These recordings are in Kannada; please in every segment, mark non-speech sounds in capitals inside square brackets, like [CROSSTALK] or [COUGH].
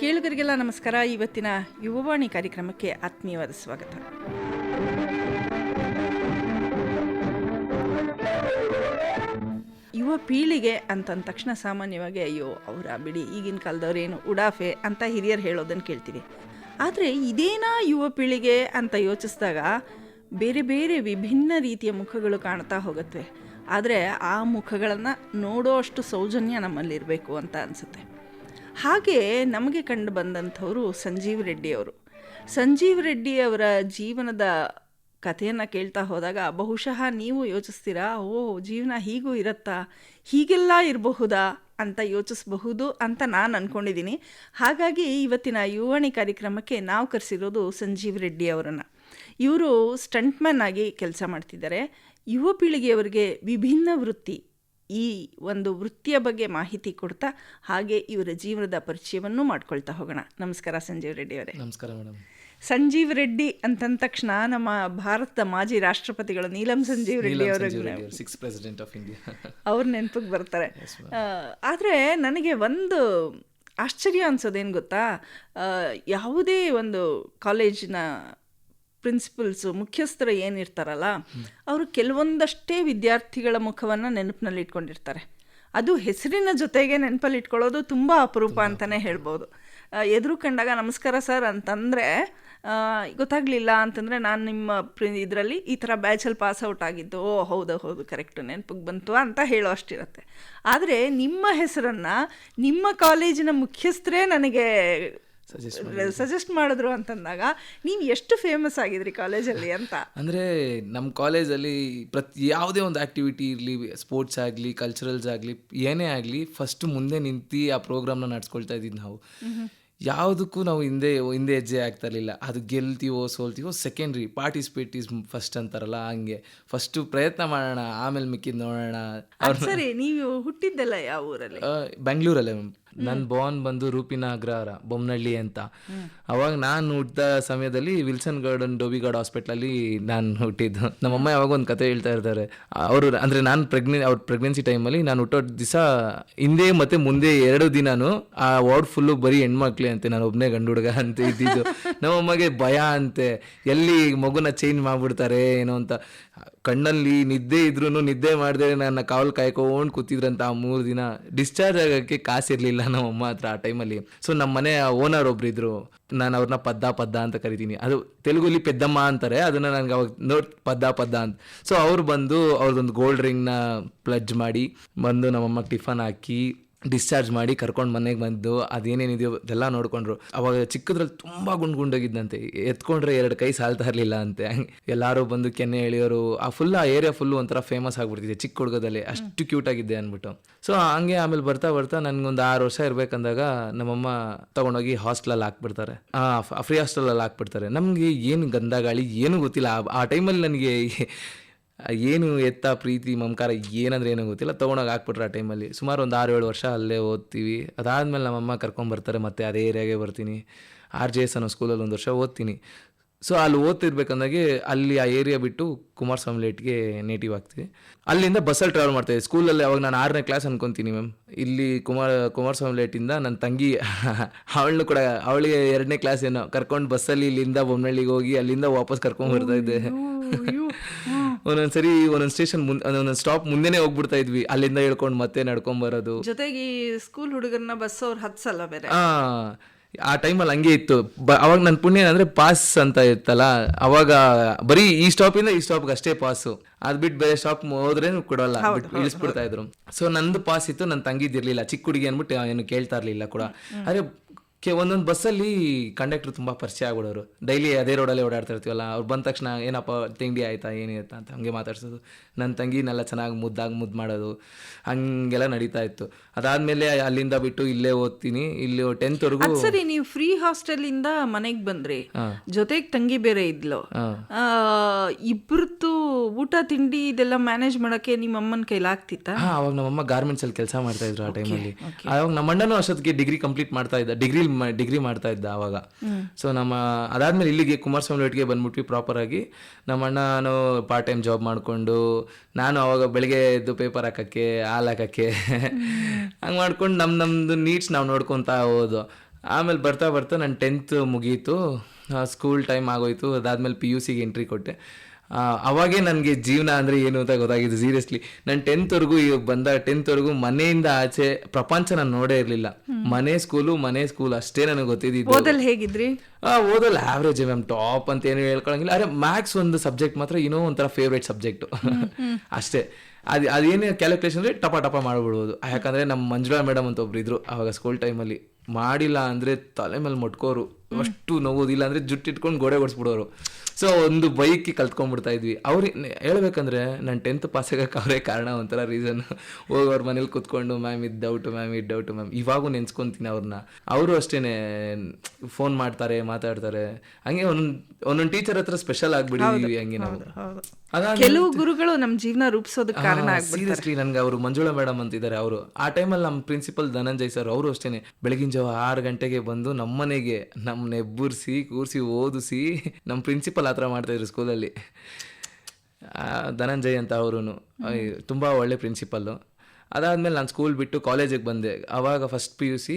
ಕೇಳುಗರಿಗೆಲ್ಲ ನಮಸ್ಕಾರ. ಇವತ್ತಿನ ಯುವವಾಣಿ ಕಾರ್ಯಕ್ರಮಕ್ಕೆ ಆತ್ಮೀಯವಾದ ಸ್ವಾಗತ. ಯುವ ಪೀಳಿಗೆ ಅಂತಂದ ತಕ್ಷಣ ಸಾಮಾನ್ಯವಾಗಿ, ಅಯ್ಯೋ, ಅವರ ಬಿಡಿ, ಈಗಿನ ಕಾಲದವ್ರೇನು ಉಡಾಫೆ ಅಂತ ಹಿರಿಯರು ಹೇಳೋದನ್ನು ಕೇಳ್ತೀವಿ. ಆದರೆ ಇದೇನಾ ಯುವ ಪೀಳಿಗೆ ಅಂತ ಯೋಚಿಸಿದಾಗ ಬೇರೆ ಬೇರೆ ವಿಭಿನ್ನ ರೀತಿಯ ಮುಖಗಳು ಕಾಣ್ತಾ ಹೋಗುತ್ತವೆ ಆದರೆ ಆ ಮುಖಗಳನ್ನು ನೋಡೋ ಅಷ್ಟು ಸೌಜನ್ಯ ನಮ್ಮಲ್ಲಿರಬೇಕು ಅಂತ ಅನಿಸುತ್ತೆ. ಹಾಗೆ ನಮಗೆ ಕಂಡು ಬಂದಂಥವರು ಸಂಜೀವ್ ರೆಡ್ಡಿ ಅವರು. ಸಂಜೀವ್ ರೆಡ್ಡಿ ಅವರ ಜೀವನದ ಕಥೆಯನ್ನು ಕೇಳ್ತಾ ಹೋದಾಗ, ಬಹುಶಃ ನೀವು ಯೋಚಿಸ್ತೀರಾ ಓ ಜೀವನ ಹೀಗೂ ಇರುತ್ತಾ, ಹೀಗೆಲ್ಲ ಇರಬಹುದಾ ಅಂತ ಯೋಚಿಸಬಹುದು ಅಂತ ನಾನು ಅಂದ್ಕೊಂಡಿದ್ದೀನಿ ಹಾಗಾಗಿ ಇವತ್ತಿನ ಯುವಣಿ ಕಾರ್ಯಕ್ರಮಕ್ಕೆ ನಾವು ಕರೆಸಿರೋದು ಸಂಜೀವ್ ರೆಡ್ಡಿ ಅವರನ್ನು. ಇವರು ಸ್ಟಂಟ್ಮನ್ ಆಗಿ ಕೆಲಸ ಮಾಡ್ತಿದ್ದಾರೆ. ಯುವ ಪೀಳಿಗೆಯವರಿಗೆ ವಿಭಿನ್ನ ವೃತ್ತಿ ಈ ಒಂದು ವೃತ್ತಿಯ ಬಗ್ಗೆ ಮಾಹಿತಿ ಕೊಡ್ತಾ ಹಾಗೆ ಇವರ ಜೀವನದ ಪರಿಚಯವನ್ನು ಮಾಡ್ಕೊಳ್ತಾ ಹೋಗೋಣ. ನಮಸ್ಕಾರ ಸಂಜೀವ್ ರೆಡ್ಡಿ ಅವರೇ. ನಮಸ್ಕಾರ ಮೇಡಮ್. ಸಂಜೀವ್ ರೆಡ್ಡಿ ಅಂತಂದ ತಕ್ಷಣ ನಮ್ಮ ಭಾರತದ ಮಾಜಿ ರಾಷ್ಟ್ರಪತಿಗಳು ನೀಲಂ ಸಂಜೀವ್ ರೆಡ್ಡಿ ಅವರ. ಸಿಕ್ಸ್ ಪ್ರೆಸಿಡೆಂಟ್ ಆಫ್ ಇಂಡಿಯಾ ಅವ್ರ ನೆನಪಿಗೆ ಬರ್ತಾರೆ. ಆದರೆ ನನಗೆ ಒಂದು ಆಶ್ಚರ್ಯ ಅನ್ಸೋದೇನು ಗೊತ್ತಾ? ಯಾವುದೇ ಒಂದು ಕಾಲೇಜಿನ ಪ್ರಿನ್ಸಿಪಲ್ಸು ಮುಖ್ಯಸ್ಥರು ಏನಿರ್ತಾರಲ್ಲ ಅವರು ಕೆಲವೊಂದಷ್ಟೇ ವಿದ್ಯಾರ್ಥಿಗಳ ಮುಖವನ್ನು ನೆನಪಿನಲ್ಲಿ ಇಟ್ಕೊಂಡಿರ್ತಾರೆ. ಅದು ಹೆಸರಿನ ಜೊತೆಗೆ ನೆನಪಲ್ಲಿ ಇಟ್ಕೊಳ್ಳೋದು ತುಂಬ ಅಪರೂಪ ಅಂತಲೇ ಹೇಳ್ಬೋದು. ಎದುರು ಕಂಡಾಗ ನಮಸ್ಕಾರ ಸರ್ ಅಂತಂದರೆ ಗೊತ್ತಾಗಲಿಲ್ಲ ಅಂತಂದರೆ ನಾನು ನಿಮ್ಮ ಪ್ರಿ ಇದರಲ್ಲಿ ಈ ಥರ ಬ್ಯಾಚಲ್ಲಿ ಪಾಸ್ ಔಟ್ ಆಗಿದ್ದು ಓ ಹೌದು ಹೌದು ಕರೆಕ್ಟು ನೆನಪಿಗೆ ಬಂತು ಅಂತ ಹೇಳೋ ಅಷ್ಟಿರುತ್ತೆ. ಆದರೆ ನಿಮ್ಮ ಹೆಸರನ್ನು ನಿಮ್ಮ ಕಾಲೇಜಿನ ಮುಖ್ಯಸ್ಥರೇ ನನಗೆ ಸಜೆಸ್ಟ್ ಮಾಡಿದ್ರು. ಅಂತಂದಾಗ ನೀವು ಎಷ್ಟು ಫೇಮಸ್ ಆಗಿದ್ರಿ ಕಾಲೇಜಲ್ಲಿ ಅಂತ? ಅಂದರೆ ನಮ್ಮ ಕಾಲೇಜಲ್ಲಿ ಪ್ರತಿ ಯಾವುದೇ ಒಂದು ಆ್ಯಕ್ಟಿವಿಟಿ ಇರಲಿ ಸ್ಪೋರ್ಟ್ಸ್ ಆಗಲಿ ಕಲ್ಚರಲ್ಸ್ ಆಗಲಿ ಏನೇ ಆಗಲಿ ಫಸ್ಟ್ ಮುಂದೆ ನಿಂತು ಆ ಪ್ರೋಗ್ರಾಮ್ನ ನಡ್ಸ್ಕೊಳ್ತಾ ಇದ್ದೀವಿ ನಾವು. ಯಾವುದಕ್ಕೂ ನಾವು ಹಿಂದೆ ಹಿಂದೆ ಹೆಜ್ಜೆ ಆಗ್ತಾ ಇರಲಿಲ್ಲ. ಅದು ಗೆಲ್ತೀವೋ ಸೋಲ್ತೀವೋ ಸೆಕೆಂಡ್ರಿ ಪಾರ್ಟಿಸಿಪೇಟ್ ಇಸ್ ಫಸ್ಟ್ ಅಂತಾರಲ್ಲ ಹಂಗೆ. ಫಸ್ಟು ಪ್ರಯತ್ನ ಮಾಡೋಣ ಆಮೇಲೆ ಮಿಕ್ಕಿದ್ ನೋಡೋಣ. ಸರಿ ನೀವು ಹುಟ್ಟಿದ್ದೆಲ್ಲ ಯಾವ ಊರಲ್ಲಿ? ಬೆಂಗಳೂರಲ್ಲೇ ಬೆಂಗಳೂರಲ್ಲೇ ನನ್ನ ಬಾನ್ ಬಂದು ರೂಪಿನ ಅಗ್ರಹಾರ ಬೊಮ್ಮನಹಳ್ಳಿ ಅಂತ. ಅವಾಗ ನಾನು ಹುಟ್ಟಿದ ಸಮಯದಲ್ಲಿ ವಿಲ್ಸನ್ ಗಾರ್ಡನ್, ಡೋಬಿಗಾರ್ಡ್ ಹಾಸ್ಪಿಟ್ಲಲ್ಲಿ ನಾನು ಹುಟ್ಟಿದ್ದು. ನಮ್ಮಮ್ಮ ಯಾವಾಗ ಒಂದು ಕತೆ ಹೇಳ್ತಾ ಇರ್ತಾರೆ. ಅವರು, ಅಂದರೆ ನಾನು ಪ್ರೆಗ್ನೆ, ಅವ್ರ ಪ್ರೆಗ್ನೆನ್ಸಿ ಟೈಮಲ್ಲಿ ನಾನು ಹುಟ್ಟೋ ದಿವಸ ಹಿಂದೆ ಮತ್ತು ಮುಂದೆ ಎರಡು ದಿನಾನು ಆ ವಾರ್ಡ್ ಫುಲ್ಲು ಬರೀ ಹೆಣ್ಮಕ್ಳೇ ಅಂತೆ, ನಾನು ಒಬ್ಬನೇ ಗಂಡು ಹುಡುಗ ಅಂತ ಇದ್ದಿದ್ದು. ನಮ್ಮಮ್ಮಗೆ ಭಯ ಅಂತೆ, ಎಲ್ಲಿ ಮಗುನ ಚೇಂಜ್ ಮಾಡ್ಬಿಡ್ತಾರೆ ಏನೋ ಅಂತ. ಕಣ್ಣಲ್ಲಿ ನಿದ್ದೆ ಇದ್ರೂ ನಿದ್ದೆ ಮಾಡಿದೆ ನನ್ನ ಕಾವಲು ಕಾಯ್ಕೊಂಡು ಕೂತಿದ್ರಂತ ಆ ಮೂರು ದಿನ. ಡಿಸ್ಚಾರ್ಜ್ ಆಗೋಕ್ಕೆ ಕಾಸಿರಲಿಲ್ಲ ನಮ್ಮಮ್ಮ ಹತ್ರ ಆ ಟೈಮಲ್ಲಿ ಸೊ ನಮ್ಮ ಮನೆ ಓನರ್ ಒಬ್ರು ಇದ್ರು ನಾನು ಅವ್ರನ್ನ ಪದ್ದ ಪದ್ದ ಅಂತ ಕರಿತೀನಿ. ಅದು ತೆಲುಗುಲಿ ಪೆದ್ದಮ್ಮ ಅಂತಾರೆ, ಅದನ್ನ ನನಗೆ ಅವಾಗ ನೋಡ್ ಪದ್ದ ಪದ್ದ ಅಂತ. ಸೊ ಅವ್ರು ಬಂದು ಅವ್ರದ್ದೊಂದು ಗೋಲ್ಡ್ ರಿಂಗ್ನ ಪ್ಲಜ್ ಮಾಡಿ, ಬಂದು ನಮ್ಮಮ್ಮ ಟಿಫನ್ ಹಾಕಿ ಡಿಸ್ಚಾರ್ಜ್ ಮಾಡಿ ಕರ್ಕೊಂಡು ಮನೆಗೆ ಬಂದು ಅದೇನೇನಿದೆಯೋ ಅದೆಲ್ಲ ನೋಡ್ಕೊಂಡ್ರು. ಅವಾಗ ಚಿಕ್ಕದ್ರಲ್ಲಿ ತುಂಬ ಗುಂಡ್ ಗುಂಡೋಗಿದ್ದಂತೆ ಎತ್ಕೊಂಡ್ರೆ ಎರಡು ಕೈ ಸಾಲ್ತಾ ಇರಲಿಲ್ಲ ಅಂತೆ. ಎಲ್ಲರೂ ಬಂದು ಕೆನ್ನೆ ಎಳೆಯೋರು, ಆ ಫುಲ್ ಆ ಏರಿಯಾ ಫುಲ್ಲು ಒಂಥರ ಫೇಮಸ್ ಆಗಿಬಿಡ್ತಿದೆ ಚಿಕ್ಕ ಹುಡುಗದಲ್ಲಿ. ಅಷ್ಟು ಕ್ಯೂಟ್ ಆಗಿದ್ದೆ ಅಂದ್ಬಿಟ್ಟು ಸೊ ಹಂಗೆ ಆಮೇಲೆ ಬರ್ತಾ ಬರ್ತಾ ನನಗೊಂದು ಆರು ವರ್ಷ ಇರಬೇಕಂದಾಗ ನಮ್ಮಮ್ಮ ತಗೊಂಡೋಗಿ ಹಾಸ್ಟೆಲಲ್ಲಿ ಹಾಕ್ಬಿಡ್ತಾರೆ. ಫ್ರೀ ಹಾಸ್ಟೆಲಲ್ಲಿ ಹಾಕ್ಬಿಡ್ತಾರೆ. ನಮಗೆ ಏನು ಗಂಧ ಗಾಳಿ, ಏನೂ ಗೊತ್ತಿಲ್ಲ. ಆ- ಆ ಟೈಮಲ್ಲಿ ನನಗೆ ಏನು ಎತ್ತ, ಪ್ರೀತಿ, ಮಮಕಾರ, ಏನಂದ್ರೆ ಏನೋ ಗೊತ್ತಿಲ್ಲ. ತೊಗೊಂಡೋಗಿ ಹಾಕ್ಬಿಟ್ರೆ ಆ ಟೈಮಲ್ಲಿ. ಸುಮಾರು ಒಂದು ಆರು ಏಳು ವರ್ಷ ಅಲ್ಲೇ ಓದ್ತೀವಿ. ಅದಾದಮೇಲೆ ನಮ್ಮಮ್ಮ ಕರ್ಕೊಂಬರ್ತಾರೆ ಮತ್ತೆ ಅದೇ ಏರಿಯಾಗೆ ಬರ್ತೀನಿ. ಆರ್ ಜೆ ಎಸ್ ಅನ್ನೋ ಸ್ಕೂಲಲ್ಲಿ ಒಂದು ವರ್ಷ ಓದ್ತೀನಿ. ಸೊ ಅಲ್ಲಿ ಓದ್ತಿರ್ಬೇಕಂದಾಗೆ ಅಲ್ಲಿ ಆ ಏರಿಯಾ ಬಿಟ್ಟು ಕುಮಾರಸ್ವಾಮಿ ಲೇಟ್ಗೆ ನೇಟಿವ್ ಆಗ್ತೀವಿ. ಅಲ್ಲಿಂದ ಬಸ್ಸಲ್ಲಿ ಟ್ರಾವೆಲ್ ಮಾಡ್ತಾಯಿದ್ದೆ ಸ್ಕೂಲಲ್ಲಿ ಅವಾಗ ನಾನು ಆರನೇ ಕ್ಲಾಸ್ ಅನ್ಕೊತೀನಿ ಮ್ಯಾಮ್ ಇಲ್ಲಿ ಕುಮಾರ್, ಕುಮಾರಸ್ವಾಮಿ ಲೇಟಿಂದ ನನ್ನ ತಂಗಿ, ಅವಳನ್ನು ಕೂಡ, ಅವಳಿಗೆ ಎರಡನೇ ಕ್ಲಾಸ್ ಏನೋ ಕರ್ಕೊಂಡು ಬಸ್ಸಲ್ಲಿ ಇಲ್ಲಿಂದ ಬೊಮ್ಮಳ್ಳಿಗೆ ಹೋಗಿ ಅಲ್ಲಿಂದ ವಾಪಸ್ ಕರ್ಕೊಂಡು ಬರ್ತಾ ಇದ್ದೆ. ಒಂದೊಂದ್ಸರಿ ಒಂದೊಂದ್ ಸ್ಟೇಷನ್ ಮುಂದೆ ಒಂದೊಂದು ಸ್ಟಾಪ್ ಮುಂದೆನೆ ಹೋಗ್ಬಿಡ್ತಾ ಇದ್ವಿ. ಅಲ್ಲಿಂದ ಹೇಳ್ಕೊಂಡು ಮತ್ತೆ ನಡ್ಕೊಂಡ್ ಬರೋದು. ಜೊತೆಗೆ ಈ ಸ್ಕೂಲ್ ಹುಡುಗರನ್ನ ಬಸ್ ಅವ್ರು ಹತ್ಸಲ್ಲ ಬೇರೆ? ಆ ಆ ಟೈಮಲ್ಲಿ ಹಂಗೆ ಇತ್ತು. ಬ ಅವಾಗ ನನ್ನ ಪುಣ್ಯ ಏನಂದ್ರೆ ಪಾಸ್ ಅಂತ ಇತ್ತಲ್ಲ ಅವಾಗ ಬರೀ ಈ ಸ್ಟಾಪಿಂದ ಈ ಸ್ಟಾಪ್ ಅಷ್ಟೇ ಪಾಸು ಅದ್ ಬಿಟ್ಟು ಬೇರೆ ಸ್ಟಾಪ್ ಹೋದ್ರೆ ಕೊಡಲ್ಲ. ಇಳಿಸ್ಬಿಡ್ತಾ ಇದ್ರು. ಸೊ ನಂದು ಪಾಸ್ ಇತ್ತು ನನ್ನ ತಂಗಿದಿರ್ಲಿಲ್ಲ ಚಿಕ್ಕ ಹುಡುಗಿ ಅನ್ಬಿಟ್ಟು ಏನು ಕೇಳ್ತಾ ಇರ್ಲಿಲ್ಲ ಕೂಡ. ಆದ್ರೆ ಕೆ ಒಂದೊಂದು ಬಸ್ಸಲ್ಲಿ ಕಂಡಕ್ಟರ್ ತುಂಬಾ ಪರಿಚಯ ಆಗ್ಬಿಡೋರು. ಡೈಲಿ ಅದೇ ರೋಡಲ್ಲೇ ಓಡಾಡ್ತಾ ಇರ್ತೀವಲ್ಲ ಅವ್ರು ಬಂದ ತಕ್ಷಣ ಏನಪ್ಪ ತಿಂಡಿ ಆಯ್ತಾ ಏನಿರುತ್ತಾ ಅಂತ ಹಂಗೆ ಮಾತಾಡ್ಸೋದು. ನನ್ನ ತಂಗಿನೆಲ್ಲ ಚೆನ್ನಾಗಿ ಮುದ್ದಾಗಿ ಮುದ್ದು ಮಾಡೋದು ಹಂಗೆಲ್ಲ ನಡೀತಾ ಇತ್ತು. ಅದಾದ್ಮೇಲೆ ಅಲ್ಲಿಂದ ಬಿಟ್ಟು ಇಲ್ಲೇ ಓದ್ತೀನಿ ಇಲ್ಲಿ ಟೆಂತ್ವರೆಗೂ ಸರಿ ನೀವು ಫ್ರೀ ಹಾಸ್ಟೆಲ್ ಇಂದ ಮನೆಗೆ ಬಂದ್ರಿ. ಜೊತೆಗೆ ತಂಗಿ ಬೇರೆ ಇದ್ಲು. ಆ, ಇಬ್ರದ್ದು ಊಟ ತಿಂಡಿ ಇದೆಲ್ಲ ಮ್ಯಾನೇಜ್ ಮಾಡೋಕ್ಕೆ ನಿಮ್ಮ ಅಮ್ಮನ ಆಗ್ತಿತ್ತ? ಹಾ ಅವಾಗ ನಮ್ಮಮ್ಮ ಗಾರ್ಮೆಂಟ್ಸ್ ಅಲ್ಲಿ ಕೆಲಸ ಮಾಡ್ತಾ ಇದ್ರು ಆ ಟೈಮಲ್ಲಿ ಅವಾಗ ನಮ್ಮ ಅಣ್ಣನೂ ಅಷ್ಟೊತ್ತಿಗೆ ಡಿಗ್ರಿ ಕಂಪ್ಲೀಟ್ ಮಾಡ್ತಾ ಇದ್ದ. ಡಿಗ್ರಿ ಡಿಗ್ರಿ ಮಾಡ್ತಾ ಇದ್ದ ಆವಾಗ ಸೊ ನಮ್ಮ ಅದಾದ್ಮೇಲೆ ಇಲ್ಲಿಗೆ ಕುಮಾರಸ್ವಾಮಿ ಒಟ್ಟಿಗೆ ಬಂದ್ಬಿಟ್ವಿ ಪ್ರಾಪರ್ ಆಗಿ. ನಮ್ಮ ಅಣ್ಣನು ಪಾರ್ಟ್ ಟೈಮ್ ಜಾಬ್ ಮಾಡಿಕೊಂಡು ನಾನು ಅವಾಗ ಬೆಳಿಗ್ಗೆ ಎದ್ದು ಪೇಪರ್ ಹಾಕಕ್ಕೆ ಹಾಲು ಹಾಕಕ್ಕೆ ಹಂಗೆ ಮಾಡ್ಕೊಂಡು ನಮ್ಮ ನಮ್ಮದು ನೀಡ್ಸ್ ನಾವು ನೋಡ್ಕೊತಾ ಹೋದು ಆಮೇಲೆ ಬರ್ತಾ ಬರ್ತಾ ನನ್ನ ಟೆಂತ್ ಮುಗೀತು. ಸ್ಕೂಲ್ ಟೈಮ್ ಆಗೋಯ್ತು. ಅದಾದ್ಮೇಲೆ ಪಿ ಯು ಸಿಗೆ ಎಂಟ್ರಿ ಕೊಟ್ಟೆ. ಅವಾಗೇ ನನಗೆ ಜೀವನ ಅಂದರೆ ಏನು ಅಂತ ಗೊತ್ತಾಗಿದ್ದು ಸೀರಿಯಸ್ಲಿ ನಾನು ಟೆಂತ್ವರೆಗೂ ಬಂದ ಟೆಂತ್ವರೆಗೂ ಮನೆಯಿಂದ ಆಚೆ ಪ್ರಪಂಚ ನಾನು ನೋಡೇ ಇರಲಿಲ್ಲ. ಮನೆ ಸ್ಕೂಲು ಮನೆ ಸ್ಕೂಲ್ ಅಷ್ಟೇ ನನಗೆ ಗೊತ್ತಿದ್ದು ಓದಲ್ಲಿ ಹೇಗಿದ್ರಿ? ಓದಲ್ಲಿ ಓದಲ್ಲ ಆವ್ರೇಜ್ ಮ್ಯಾಮ್ ಟಾಪ್ ಅಂತ ಏನು ಹೇಳ್ಕೊಳಂಗಿಲ್ಲ. ಅರೆ ಮ್ಯಾಥ್ಸ್ ಒಂದು ಸಬ್ಜೆಕ್ಟ್ ಮಾತ್ರ ಇನ್ನೂ ಒಂಥರ ಫೇವ್ರೇಟ್ ಸಬ್ಜೆಕ್ಟು [LAUGHS] ಅಷ್ಟೇ. ಅದು ಅದೇನೇ ಕ್ಯಾಲ್ಕುಲೇಷನ್ ಅಂದರೆ ಟಪ ಟಪ ಮಾಡಿಬಿಡ್ಬೋದು. ಯಾಕಂದರೆ ನಮ್ಮ ಮಂಜುಳಾ ಮೇಡಮ್ ಅಂತ ಒಬ್ರು ಇದ್ರು ಅವಾಗ ಸ್ಕೂಲ್ ಟೈಮಲ್ಲಿ ಮಾಡಿಲ್ಲ ಅಂದರೆ ತಲೆ ಮೇಲೆ ಮೊಟ್ಕೋರು. ಅಷ್ಟು ನೋವುದಿಲ್ಲ ಅಂದರೆ ಜುಟ್ಟಿಟ್ಕೊಂಡು ಗೋಡೆ ಓಡಿಸ್ಬಿಡೋರು. ಸೊ ಒಂದು ಬೈಕ್ ಕಲ್ತ್ಕೊಂಡ್ಬಿಡ್ತಾ ಇದ್ವಿ. ಅವ್ರಿಗೆ ಹೇಳ್ಬೇಕಂದ್ರೆ ನಾನು ಟೆಂತ್ ಪಾಸ್ ಆಗಕ್ಕೆ ಅವರೇ ಕಾರಣ ಒಂಥರ ರೀಸನ್ ಹೋಗಿ ಅವ್ರ ಮನೇಲಿ ಕುತ್ಕೊಂಡು ಮ್ಯಾಮ್ ಇದು ಡೌಟ್ ಮ್ಯಾಮ್ ಇದು ಡೌಟ್ ಮ್ಯಾಮ್ ಇವಾಗೂ ನೆನ್ಸ್ಕೊಂತೀನಿ ಅವ್ರನ್ನ ಅವರು ಅಷ್ಟೇನೆ ಫೋನ್ ಮಾಡ್ತಾರೆ ಮಾತಾಡ್ತಾರೆ. ಹಂಗೆ ಒಂದೊಂದು ಒಂದೊಂದು ಟೀಚರ್ ಹತ್ರ ಸ್ಪೆಷಲ್ ಆಗ್ಬಿಟ್ಟಿದೀವಿ ಹಂಗೆ ನಾವು. ಕೆಲವು ಗುರುಗಳು ನಮ್ಮ ಜೀವನ ರೂಪಿಸೋದಕ್ಕೆ ಕಾರಣ ಸೀರಿಯಸ್ಲಿ ನನಗೆ ಅವರು ಮಂಜುಳಾ ಮೇಡಮ್ ಅಂತಿದ್ದಾರೆ. ಅವರು ಆ ಟೈಮಲ್ಲಿ ನಮ್ಮ ಪ್ರಿನ್ಸಿಪಲ್ ಧನಂಜಯ್ ಸರ್ ಅವರು ಅಷ್ಟೇನೆ. ಬೆಳಗಿನ ಜಾವ ಆರು ಗಂಟೆಗೆ ಬಂದು ನಮ್ಮನೆಗೆ ನಮ್ಮನ್ನ ಎಬ್ಬರಿಸಿ ಕೂರಿಸಿ ಓದಿಸಿ ನಮ್ಮ ಪ್ರಿನ್ಸಿಪಲ್ ಆ ಥರ ಮಾಡ್ತಾಯಿದ್ರು ಸ್ಕೂಲಲ್ಲಿ ಧನಂಜಯ್ ಅಂತ ಅವರು ತುಂಬ ಒಳ್ಳೆ ಪ್ರಿನ್ಸಿಪಲ್ಲು ಅದಾದ್ಮೇಲೆ ನಾನು ಸ್ಕೂಲ್ ಬಿಟ್ಟು ಕಾಲೇಜಿಗೆ ಬಂದೆ. ಅವಾಗ ಫಸ್ಟ್ ಪಿ ಯು ಸಿ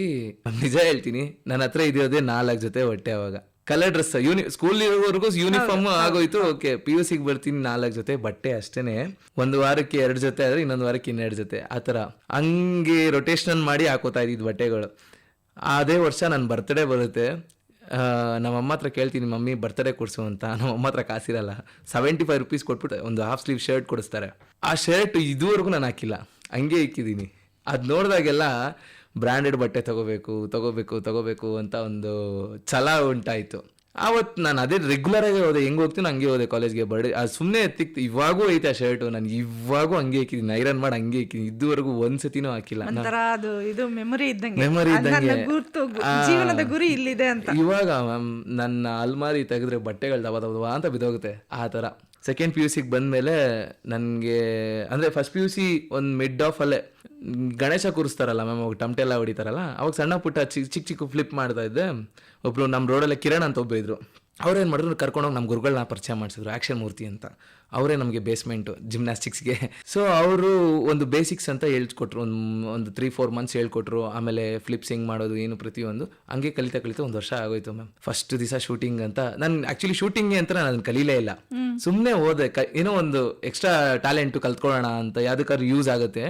ನಿಜ ಹೇಳ್ತೀನಿ ನನ್ನ ಹತ್ರ ಇದೆಯೋದೇ ನಾಲ್ಕು ಜೊತೆ ಹೊಟ್ಟೆ ಅವಾಗ. ಕಲರ್ ಡ್ರೆಸ್ ಯೂನಿ ಸ್ಕೂಲ್ ಇರೋವರೆಗೂ ಯೂನಿಫಾರ್ಮ್ ಆಗೋಯ್ತು ಓಕೆ ಪಿ ಯು ಸಿಗೆ ಬರ್ತೀನಿ ನಾಲ್ಕು ಜೊತೆ ಬಟ್ಟೆ ಅಷ್ಟೇನೆ. ಒಂದು ವಾರಕ್ಕೆ ಎರಡು ಜೊತೆ ಆದರೆ ಇನ್ನೊಂದು ವಾರಕ್ಕೆ ಇನ್ನೆರಡು ಜೊತೆ ಆ ಥರ. ಹಂಗೆ ರೊಟೇಷನ್ ಮಾಡಿ ಹಾಕೋತಾ ಇದ್ದಿದ್ದು ಬಟ್ಟೆಗಳು. ಅದೇ ವರ್ಷ ನನ್ನ ಬರ್ತ್ಡೇ ಬರುತ್ತೆ. ನಮ್ಮಮ್ಮ ಹತ್ರ ಕೇಳ್ತೀನಿ ಮಮ್ಮಿ ಬರ್ತ್ಡೇ ಕೊಡ್ಸು ಅಂತ. ನಮ್ಮಮ್ಮ ಹತ್ರ ಕಾಸಿರಲ್ಲ. ಸೆವೆಂಟಿ ಫೈವ್ ರುಪೀಸ್ ಕೊಟ್ಬಿಟ್ಟು ಒಂದು ಹಾಫ್ ಸ್ಲೀವ್ ಶರ್ಟ್ ಕೊಡಿಸ್ತಾರೆ. ಆ ಶರ್ಟ್ ಇದುವರೆಗೂ ನಾನು ಹಾಕಿಲ್ಲ. ಹಂಗೆ ಇಕ್ಕಿದ್ದೀನಿ. ಅದು ನೋಡಿದಾಗೆಲ್ಲ ಬ್ರ್ಯಾಂಡೆಡ್ ಬಟ್ಟೆ ತಗೋಬೇಕು ತಗೋಬೇಕು ತಗೋಬೇಕು ಅಂತ ಒಂದು ಛಲ ಉಂಟಾಯಿತು. ಆವತ್ತು ನಾನು ಅದೇ ರೆಗ್ಯುಲರ್ ಆಗಿ ಹೋದೆ ಹೆಂಗೆ ಹೋಗ್ತೀನಿ ಹಂಗೆ ಹೋದೆ ಕಾಲೇಜ್ಗೆ ಬರ್ಡೆ ಅದು ಸುಮ್ಮನೆ ಎತ್ತಿಕ್ತು ಇವಾಗೂ ಐತೆ ಆ ಶರ್ಟು ನಾನು ಇವಾಗೂ ಹಂಗೆ ಹಾಕಿದ್ದೀನಿ ಐರನ್ ಮಾಡಿ ಹಂಗೆ ಹಾಕಿದ್ದೀನಿ ಇದುವರೆಗೂ ಒಂದ್ಸತಿನೂ ಹಾಕಿಲ್ಲ. ನಾ- ಒಂಥರ ಅದು ಇದು ಮೆಮೊರಿ ಇದ್ದಂಗೆ. ನನ್ನ ಇದ್ದಂಗೆ. ಗುರ್ತು ಜೀವನದ ಗುರಿ ಇಲ್ಲಿದೆ ಅಂತ. ಇವಾಗ ಮ್ಯಾಮ್ ನನ್ನ ಅಲ್ಮಾರಿ ತೆಗೆದ್ರೆ ಬಟ್ಟೆಗಳು ದಬ ದಬ ಅಂತ ಬಿದ್ದೋಗುತ್ತೆ ಆ ಥರ. ಸೆಕೆಂಡ್ ಪಿ ಯು ಸಿಗೆ ಬಂದಮೇಲೆ ನನಗೆ ಅಂದರೆ ಫಸ್ಟ್ ಪಿ ಯು ಸಿ ಒಂದು ಮಿಡ್ ಆಫ್ ಅಲ್ಲೇ ಮ್, ಗಣೇಶ ಕೂರಿಸ್ತಾರಲ್ಲ ಮ್ಯಾಮ್, ಅವಾಗ ಟಮಟೆ ಎಲ್ಲ ಹೊಡಿತಾರಲ್ಲ, ಅವಾಗ ಸಣ್ಣ ಪುಟ್ಟ ಚಿಕ್ಕ ಚಿಕ್ಕ ಚಿಕ್ಕ ಫ್ಲಿಪ್ ಮಾಡ್ತಾ ಇದ್ದೆ. ಒಬ್ರು ನಮ್ಮ ರೋಡಲ್ಲೇ ಕಿರಣ್ ಅಂತ ಒಬ್ಬ ಇದ್ರು. ಅವ್ರೇನು ಮಾಡಿದ್ರು ಕರ್ಕೊಂಡೋಗಿ ನಮ್ಮ ಗುರುಗಳನ್ನ ಪರಿಚಯ ಮಾಡಿಸಿದ್ರು ಆ್ಯಕ್ಷನ್ ಮೂರ್ತಿ ಅಂತ. ಅವರೇ ನಮಗೆ ಬೇಸ್ಮೆಂಟು ಜಿಮ್ನಾಸ್ಟಿಕ್ಸ್ಗೆ ಸೊ ಅವರು ಒಂದು ಬೇಸಿಕ್ಸ್ ಅಂತ ಹೇಳ್ಕೊಟ್ರು. ಒಂದು ಒಂದು ತ್ರೀ ಫೋರ್ ಮಂತ್ಸ್ ಹೇಳ್ಕೊಟ್ರು. ಆಮೇಲೆ ಫ್ಲಿಪ್ಸಿಂಗ್ ಮಾಡೋದು ಏನು ಪ್ರತಿಯೊಂದು. ಹಂಗೆ ಕಲಿತಾ ಕಲಿತಾ ಒಂದು ವರ್ಷ ಆಗೋಯ್ತು ಮ್ಯಾಮ್. ಫಸ್ಟ್ ದಿವಸ ಶೂಟಿಂಗ್ ಅಂತ. ನಾನು ಆ್ಯಕ್ಚುಲಿ ಶೂಟಿಂಗ್ ಅಂತ ನಾನು ಕಲಿಲೇ ಕಲೀಲೇ ಇಲ್ಲ. ಸುಮ್ಮನೆ ಓದೆ. ಕ ಏನೋ ಒಂದು ಎಕ್ಸ್ಟ್ರಾ ಟ್ಯಾಲೆಂಟು ಕಲ್ತ್ಕೊಳ್ಳೋಣ ಅಂತ ಯಾವುದಕ್ಕಾದ್ರೂ ಯೂಸ್ ಆಗುತ್ತೆ.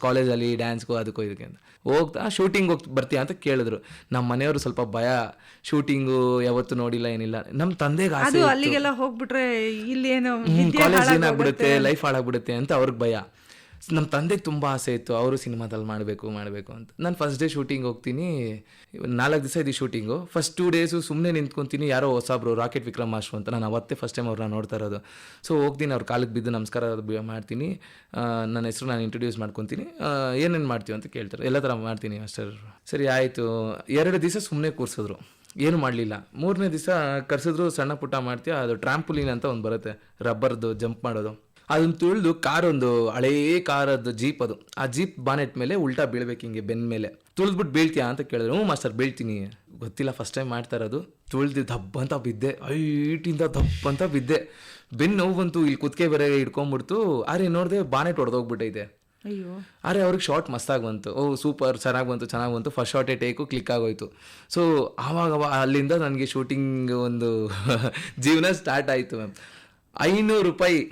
ಕಾಲೇಜಲ್ಲಿ ಡ್ಯಾನ್ಸ್ಗೂ ಅದಕ್ಕೂ ಇದಕ್ಕೆ ಅಂತ. ಹೋಗ್ತಾ ಶೂಟಿಂಗ್ ಹೋಗಿ ಬರ್ತೀಯಾ? ಅಂತ ಕೇಳಿದ್ರು. ನಮ್ಮ ಮನೆಯವರು ಸ್ವಲ್ಪ ಭಯ. ಶೂಟಿಂಗು ಯಾವತ್ತೂ ನೋಡಿಲ್ಲ ಏನಿಲ್ಲ. ನಮ್ಮ ತಂದೆಗೆ ಆಸೆ ಅಲ್ಲಿಗೆಲ್ಲ ಹೋಗ್ಬಿಟ್ರೆ ಇಲ್ಲಿ ಏನೋ ಕಾಲೇಜ್ ಏನಾಗ್ಬಿಡುತ್ತೆ ಲೈಫ್ ಹಾಳಾಗ್ಬಿಡುತ್ತೆ ಅಂತ ಅವ್ರಿಗೆ ಭಯ. ನಮ್ಮ ತಂದೆಗೆ ತುಂಬ ಆಸೆ ಇತ್ತು, ಅವರು ಸಿನಿಮಾದಲ್ಲಿ ಮಾಡಬೇಕು ಮಾಡಬೇಕು ಅಂತ. ನಾನು ಫಸ್ಟ್ ಡೇ ಶೂಟಿಂಗ್ ಹೋಗ್ತೀನಿ. ನಾಲ್ಕು ದಿವಸ ಇದು ಶೂಟಿಂಗು ಫಸ್ಟ್ ಟೂ ಡೇಸು ಸುಮ್ಮನೆ ನಿಂತ್ಕೊತೀನಿ, ಯಾರೋ ಹೊಸಬ್ರು ರಾಕೆಟ್ ವಿಕ್ರಮ್ ಮಾಸ್ಟ್ರು ಅಂತ. ನಾನು ಅವತ್ತೇ ಫಸ್ಟ್ ಟೈಮ್ ಅವ್ರನ್ನ ನೋಡ್ತಾ ಇರೋದು. ಸೊ ಹೋಗ್ತೀನಿ, ಅವ್ರ ಕಾಲಿಗೆ ಬಿದ್ದು ನಮಸ್ಕಾರ ಮಾಡ್ತೀನಿ. ನನ್ನ ಹೆಸರು ನಾನು ಇಂಟ್ರೊಡ್ಯೂಸ್ ಮಾಡ್ಕೊತೀನಿ. ಏನೇನು ಮಾಡ್ತೀವಿ ಅಂತ ಕೇಳ್ತಾರೆ. ಎಲ್ಲ ಥರ ಮಾಡ್ತೀನಿ ಮಾಸ್ಟರ್ ಸರಿ, ಆಯಿತು. ಎರಡು ದಿವಸ ಸುಮ್ಮನೆ ಕೂರಿಸಿದ್ರು. ಏನು ಮಾಡಲಿಲ್ಲ. ಮೂರನೇ ದಿವಸ ಕರ್ಸಿದ್ರು, ಸಣ್ಣ ಪುಟ್ಟ ಮಾಡ್ತೀಯ, ಅದು ಟ್ರಾಂಪುಲಿನ್ ಅಂತ ಒಂದು ಬರುತ್ತೆ. ರಬ್ಬರ್ದು, ಜಂಪ್ ಮಾಡೋದು. ಅದನ್ನ ತುಳಿದು ಕಾರ್ ಒಂದು ಹಳೇ ಕಾರದ್ದು ಜೀಪ್ ಅದು. ಆ ಜೀಪ್ ಬಾನೆಟ್ ಮೇಲೆ ಉಲ್ಟಾ ಬೀಳ್ಬೇಕು ಹಿಂಗೆ ಬೆನ್ ಮೇಲೆ. ತುಳಿದ್ಬಿಟ್ಟು ಬೀಳ್ತೀಯಾ ಅಂತ ಕೇಳಿದ್ರು. ಹ್ಞೂ ಮಾಸ್ಟರ್ ಬೀಳ್ತೀನಿ. ಗೊತ್ತಿಲ್ಲ ಫಸ್ಟ್ ಟೈಮ್ ಮಾಡ್ತಾ ಇರೋದು. ತುಳಿದು ದಬ್ಬ ಅಂತ ಬಿದ್ದೆ. ಐಟಿಂದ ದಬ್ಬ ಅಂತ ಬಿದ್ದೆ. ಬೆನ್ನು ನೋವು ಬಂತು ಇಲ್ಲಿ ಕುತ್ತಿಗೆ ಬೇರೆ ಹಿಡ್ಕೊಂಡ್ಬಿಡ್ತು ಆರೆ ನೋಡಿದೆ ಬಾನೆಟ್ ಹೊಡೆದೋಗ್ಬಿಟ್ಟೈತೆ ಅಯ್ಯೋ. ಅರೆ ಅವ್ರಿಗೆ ಶಾರ್ಟ್ ಮಸ್ತಾಗಿ ಬಂತು. ಓ ಸೂಪರ್ ಚೆನ್ನಾಗಿ ಬಂತು ಚೆನ್ನಾಗಿ ಬಂತು. ಫಸ್ಟ್ ಶಾರ್ಟೇ ಟೇಕು ಕ್ಲಿಕ್ ಆಗೋಯ್ತು. ಸೊ ಆವಾಗ ಅಲ್ಲಿಂದ ನನಗೆ ಶೂಟಿಂಗ್ ಒಂದು [LAUGHS] ಜೀವನ ಸ್ಟಾರ್ಟ್ ಆಯಿತು ಮ್ಯಾಮ್ ಐನೂರು ರೂಪಾಯಿ.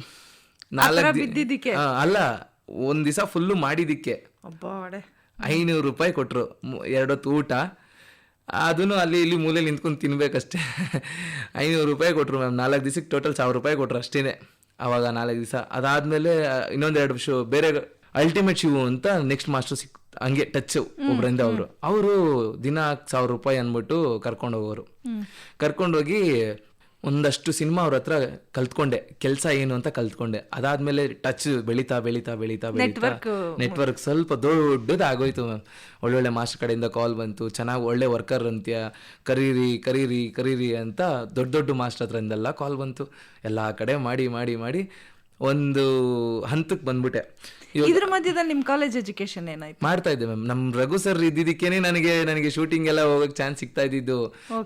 ನಾಲ್ಕು ಅಲ್ಲ ಒಂದ್ ದಿವಸ ಫುಲ್ಲು ಮಾಡಿದಿಕ್ಕೆ ಐನೂರು ರೂಪಾಯಿ ಕೊಟ್ರು ಎರಡೊತ್ತು ಊಟ. ಅದನ್ನು ಅಲ್ಲಿ ಇಲ್ಲಿ ಮೂಲೆ ನಿಂತ್ಕೊಂಡು ತಿನ್ಬೇಕಷ್ಟೇ. ಐನೂರು ರೂಪಾಯಿ ಕೊಟ್ಟರು ಮ್ಯಾಮ್ ನಾಲ್ಕು ದಿವಸಕ್ಕೆ ಟೋಟಲ್ ಸಾವಿರ ರೂಪಾಯಿ ಕೊಟ್ಟರು ಅಷ್ಟೇ ಅವಾಗ ನಾಲ್ಕು ದಿವಸ. ಅದಾದಮೇಲೆ ಇನ್ನೊಂದೆರಡು ಶೋ ಬೇರೆ ಅಲ್ಟಿಮೇಟ್ ಶಿವು ಅಂತ ನೆಕ್ಸ್ಟ್ ಮಾಸ್ಟರ್ ಸಿಕ್ ಹಂಗೆ ಟಚ್ ಒಬ್ರಿಂದ ಅವರು. ಅವರು ದಿನ ಸಾವಿರ ರೂಪಾಯಿ ಅಂದ್ಬಿಟ್ಟು ಕರ್ಕೊಂಡು ಹೋಗೋರು ಕರ್ಕೊಂಡೋಗಿ ಒಂದಷ್ಟು ಸಿನಿಮಾ ಅವ್ರ ಹತ್ರ ಕಲ್ತ್ಕೊಂಡೆ. ಕೆಲಸ ಏನು ಅಂತ ಕಲ್ತ್ಕೊಂಡೆ. ಅದಾದ್ಮೇಲೆ ಟಚ್ ಬೆಳೀತಾ ಬೆಳೀತಾ ಬೆಳೀತಾ ಬೆಳೀತಾ. ನೆಟ್ವರ್ಕ್ ಸ್ವಲ್ಪ ದೊಡ್ಡದಾಗೋಯ್ತು. ಮ್ಯಾಮ್ ಒಳ್ಳೊಳ್ಳೆ ಮಾಸ್ಟರ್ ಕಡೆಯಿಂದ ಕಾಲ್ ಬಂತು. ಚೆನ್ನಾಗಿ ಒಳ್ಳೆ ವರ್ಕರ್ ಅಂತ್ಯ. ಕರೀರಿ ಕರೀರಿ ಕರೀರಿ ಅಂತ ದೊಡ್ಡ ದೊಡ್ಡ ಮಾಸ್ಟರ್ ಹತ್ರದಿಂದೆಲ್ಲ ಕಾಲ್ ಬಂತು. ಎಲ್ಲ ಕಡೆ ಮಾಡಿ ಮಾಡಿ ಮಾಡಿ ಒಂದು ಹಂತಕ್ಕೆ ಬಂದ್ಬಿಟ್ಟೆ. ಇದ್ರ ಮಧ್ಯದಲ್ಲಿ ನಿಮ್ ಕಾಲೇಜ್ ಎಜುಕೇಶನ್ ಏನಾಯ್ತು? ಮಾಡ್ತಾ ಇದ್ದೆ ಮ್ಯಾಮ್ ನಮ್ ರಘು ಸರ್ ಇದ್ದಿದ್ದಕ್ಕೇನೆ ನನಗೆ ನನಗೆ ಶೂಟಿಂಗ್ ಎಲ್ಲ ಹೋಗಕ್ ಚಾನ್ಸ್ ಸಿಗ್ತಾ ಇದ್ದಿದ್ದು.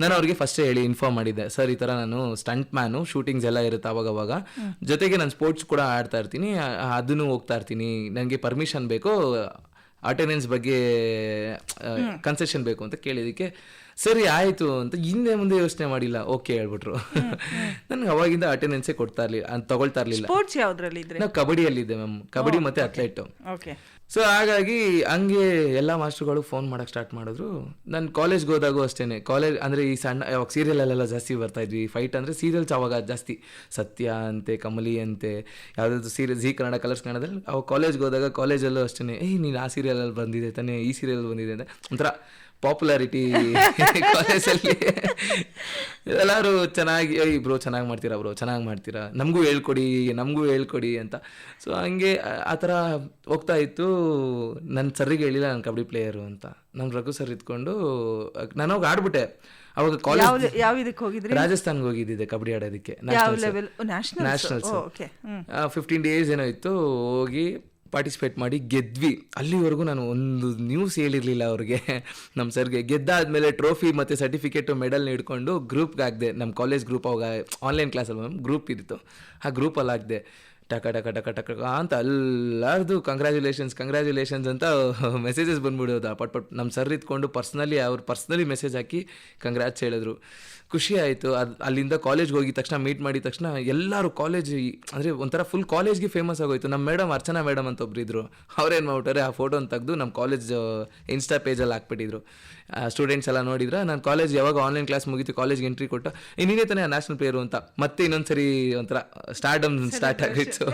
ನಾನು ಅವ್ರಿಗೆ ಫಸ್ಟ್ ಹೇಳಿ ಇನ್ಫಾರ್ಮ್ ಮಾಡಿದ್ದೆ. ಸರ್ ಈ ತರ ನಾನು ಸ್ಟಂಟ್ ಮ್ಯಾನು ಶೂಟಿಂಗ್ಸ್ ಎಲ್ಲ ಇರುತ್ತೆ ಅವಾಗ ಅವಾಗ ಜೊತೆಗೆ ನಾನು ಸ್ಪೋರ್ಟ್ಸ್ ಕೂಡ ಆಡ್ತಾ ಇರ್ತೀನಿ. ಅದನ್ನು ಹೋಗ್ತಾ ಇರ್ತೀನಿ. ನನಗೆ ಪರ್ಮಿಷನ್ ಬೇಕು ಅಟೆಂಡೆನ್ಸ್ ಬಗ್ಗೆ ಕನ್ಸೆಷನ್ ಬೇಕು ಅಂತ ಕೇಳಿದಕ್ಕೆ ಸರಿ ಆಯಿತು ಅಂತ ಹಿಂದೆ ಮುಂದೆ ಯೋಚನೆ ಮಾಡಿಲ್ಲ. ಓಕೆ ಹೇಳ್ಬಿಟ್ರು. ನನಗೆ ಅವಾಗಿಂದ ಅಟೆಂಡೆನ್ಸೇ ಕೊಡ್ತಾ ಇರಲಿಲ್ಲ ಅಂತ ತಗೊಳ್ತಾ ಇರಲಿಲ್ಲ. ಸ್ಪೋರ್ಟ್ಸ್ ಯಾವ್ದ್ರಲ್ಲಿ ಇದ್ರೆ? ನಾವು ಕಬಡ್ಡಿಯಲ್ಲಿದ್ದೆ ಮ್ಯಾಮ್ ಕಬಡ್ಡಿ ಮತ್ತೆ ಅಥ್ಲೆಟು ಓಕೆ ಸೊ ಹಾಗಾಗಿ ಹಂಗೆ ಎಲ್ಲ ಮಾಸ್ಟರ್ಗಳು ಫೋನ್ ಮಾಡಕ್ ಸ್ಟಾರ್ಟ್ ಮಾಡಿದ್ರು. ನಾನು ಕಾಲೇಜ್ಗೆ ಹೋದಾಗೂ ಅಷ್ಟೇನೆ. ಕಾಲೇಜ್ ಅಂದ್ರೆ ಈ ಸಣ್ಣ ಯಾವಾಗ ಸೀರಿಯಲ್ ಅಲ್ಲೆಲ್ಲ ಜಾಸ್ತಿ ಬರ್ತಾ ಇದ್ವಿ. ಫೈಟ್ ಅಂದ್ರೆ ಸೀರಿಯಲ್ಸ್ ಅವಾಗ ಜಾಸ್ತಿ. ಸತ್ಯ ಅಂತೆ ಕಮಲಿ ಅಂತೆ ಯಾವುದಾದ್ರು ಸೀರಿಯಲ್ ಜಿ ಕನ್ನಡ ಕಲರ್ಸ್ ಕನ್ನಡದಲ್ಲಿ. ಅವಾಗ ಕಾಲೇಜ್ಗೆ ಹೋದಾಗ ಕಾಲೇಜಲ್ಲೂ ಅಷ್ಟೇ ಏಯ್ ನೀನು ಆ ಸೀರಿಯಲಲ್ಲಿ ಬಂದಿದೆ ತಾನೇ ಈ ಸೀರಿಯಲ್ ಬಂದಿದೆ ಅಂತ. ಒಂಥರ ಪಾಪ್ಯುಲಾರಿಟಿ ಕಾಲೇಜಲ್ಲಿ [LAUGHS] ಎಲ್ಲರೂ ಚೆನ್ನಾಗಿ ಏಯ್ ಬ್ರೋ ಚೆನ್ನಾಗಿ ಮಾಡ್ತೀರಾ ಬ್ರೋ ಚೆನ್ನಾಗಿ ಮಾಡ್ತೀರಾ? ನಮಗೂ ಹೇಳ್ಕೊಡಿ ನಮಗೂ ಹೇಳ್ಕೊಡಿ ಅಂತ. ಸೊ ಹಂಗೆ ಆ- ಥರ ಹೋಗ್ತಾ ಇತ್ತು. ನನ್ನ ಸರ್ರಿಗೆ ಹೇಳಿಲ್ಲ ನಾನು ಕಬಡ್ಡಿ ಪ್ಲೇಯರು ಅಂತ. ನಾನು ರಘು ಸರ್ ಇದ್ಕೊಂಡು ನಾನು ಹೋಗಿ ಆಡ್ಬಿಟ್ಟೆ. ಅವಾಗ ಕಾಲೇಜ್ ಯಾವ ಇದಕ್ಕೆ ಹೋಗಿದ್ರಿ? ರಾಜಸ್ಥಾನ್ಗೆ ಹೋಗಿದ್ದಿದೆ ಕಬಡ್ಡಿ ಆಡೋದಕ್ಕೆ. ನ್ಯಾಷನಲ್ಸ್ ಫಿಫ್ಟೀನ್ ಡೇಸ್ ಏನೋ ಇತ್ತು. ಹೋಗಿ ಪಾರ್ಟಿಸಿಪೇಟ್ ಮಾಡಿ ಗೆದ್ವಿ. ಅಲ್ಲಿವರೆಗೂ ನಾನು ಒಂದು ನ್ಯೂಸ್ ಹೇಳಿರಲಿಲ್ಲ ಅವ್ರಿಗೆ. ನಮ್ಮ ಸರ್ಗೆ ಗೆದ್ದಾದ್ಮೇಲೆ ಟ್ರೋಫಿ ಮತ್ತು ಸರ್ಟಿಫಿಕೇಟು ಮೆಡಲ್ ಹಿಡ್ಕೊಂಡು ಗ್ರೂಪ್ಗೆ ಹಾಕಿದೆ ನಮ್ಮ ಕಾಲೇಜ್ ಗ್ರೂಪ್ ಅವಾಗ ಆನ್ಲೈನ್ ಕ್ಲಾಸಲ್ಲಿ ಗ್ರೂಪ್ ಇತ್ತು. ಆ ಗ್ರೂಪಲ್ಲಿ ಹಾಕಿದೆ ಟಕ ಟಕ ಟಕ ಟಕ ಅಂತ ಎಲ್ಲಾರ್ದು ಕಂಗ್ರ್ಯಾಚುಲೇಷನ್ಸ್ ಕಂಗ್ರ್ಯಾಚುಲೇಷನ್ಸ್ ಅಂತ ಮೆಸೇಜಸ್ ಬಂದ್ಬಿಡೋದು. ಪಟ್ ಪಟ್ ನಮ್ಮ ಸರ್ ಇದ್ಕೊಂಡು ಪರ್ಸ್ನಲಿ ಅವ್ರು ಪರ್ಸ್ನಲಿ ಮೆಸೇಜ್ ಹಾಕಿ ಕಂಗ್ರ್ಯಾಟ್ಸ್ ಹೇಳಿದ್ರು. ಖುಷಿ ಆಯಿತು. ಅದು ಅಲ್ಲಿಂದ ಕಾಲೇಜ್ಗೆ ಹೋಗಿದ ತಕ್ಷಣ ಮೀಟ್ ಮಾಡಿದ ತಕ್ಷಣ ಎಲ್ಲರೂ ಕಾಲೇಜ್ ಅಂದರೆ ಒಂಥರ ಫುಲ್ ಕಾಲೇಜ್ಗೆ ಫೇಮಸ್ ಆಗೋಯ್ತು. ನಮ್ಮ ಮೇಡಮ್ ಅರ್ಚನಾ ಮೇಡಮ್ ಅಂತ ಒಬ್ರು ಇದ್ರು ಅವ್ರೇನು ಮಾಡ್ಬಿಟ್ಟಾರೆ, ಆ ಫೋಟೋನ ತೆಗೆದು ನಮ್ಮ ಕಾಲೇಜ್ ಇನ್ಸ್ಟಾ ಪೇಜಲ್ಲಿ ಹಾಕ್ಬಿಟ್ಟಿದ್ರು. ಸ್ಟೂಡೆಂಟ್ಸ್ ಎಲ್ಲ ನೋಡಿದ್ರೆ ನಾನು ಕಾಲೇಜ್ ಯಾವಾಗ ಆನ್ಲೈನ್ ಕ್ಲಾಸ್ ಮುಗಿತು ಕಾಲೇಜ್ಗೆ ಎಂಟ್ರಿ ಕೊಟ್ಟು ಇನ್ನೇನೇ ನೀನೇ ತಾನೇ ನ್ಯಾಷನಲ್ ಪ್ಲೇಯರು ಅಂತ ಮತ್ತೆ ಇನ್ನೊಂದ್ಸರಿ ಒಂಥರ ಸ್ಟಾರ್ಡಮ್ ಸ್ಟಾರ್ಟ್ ಆಗಿತ್ತು.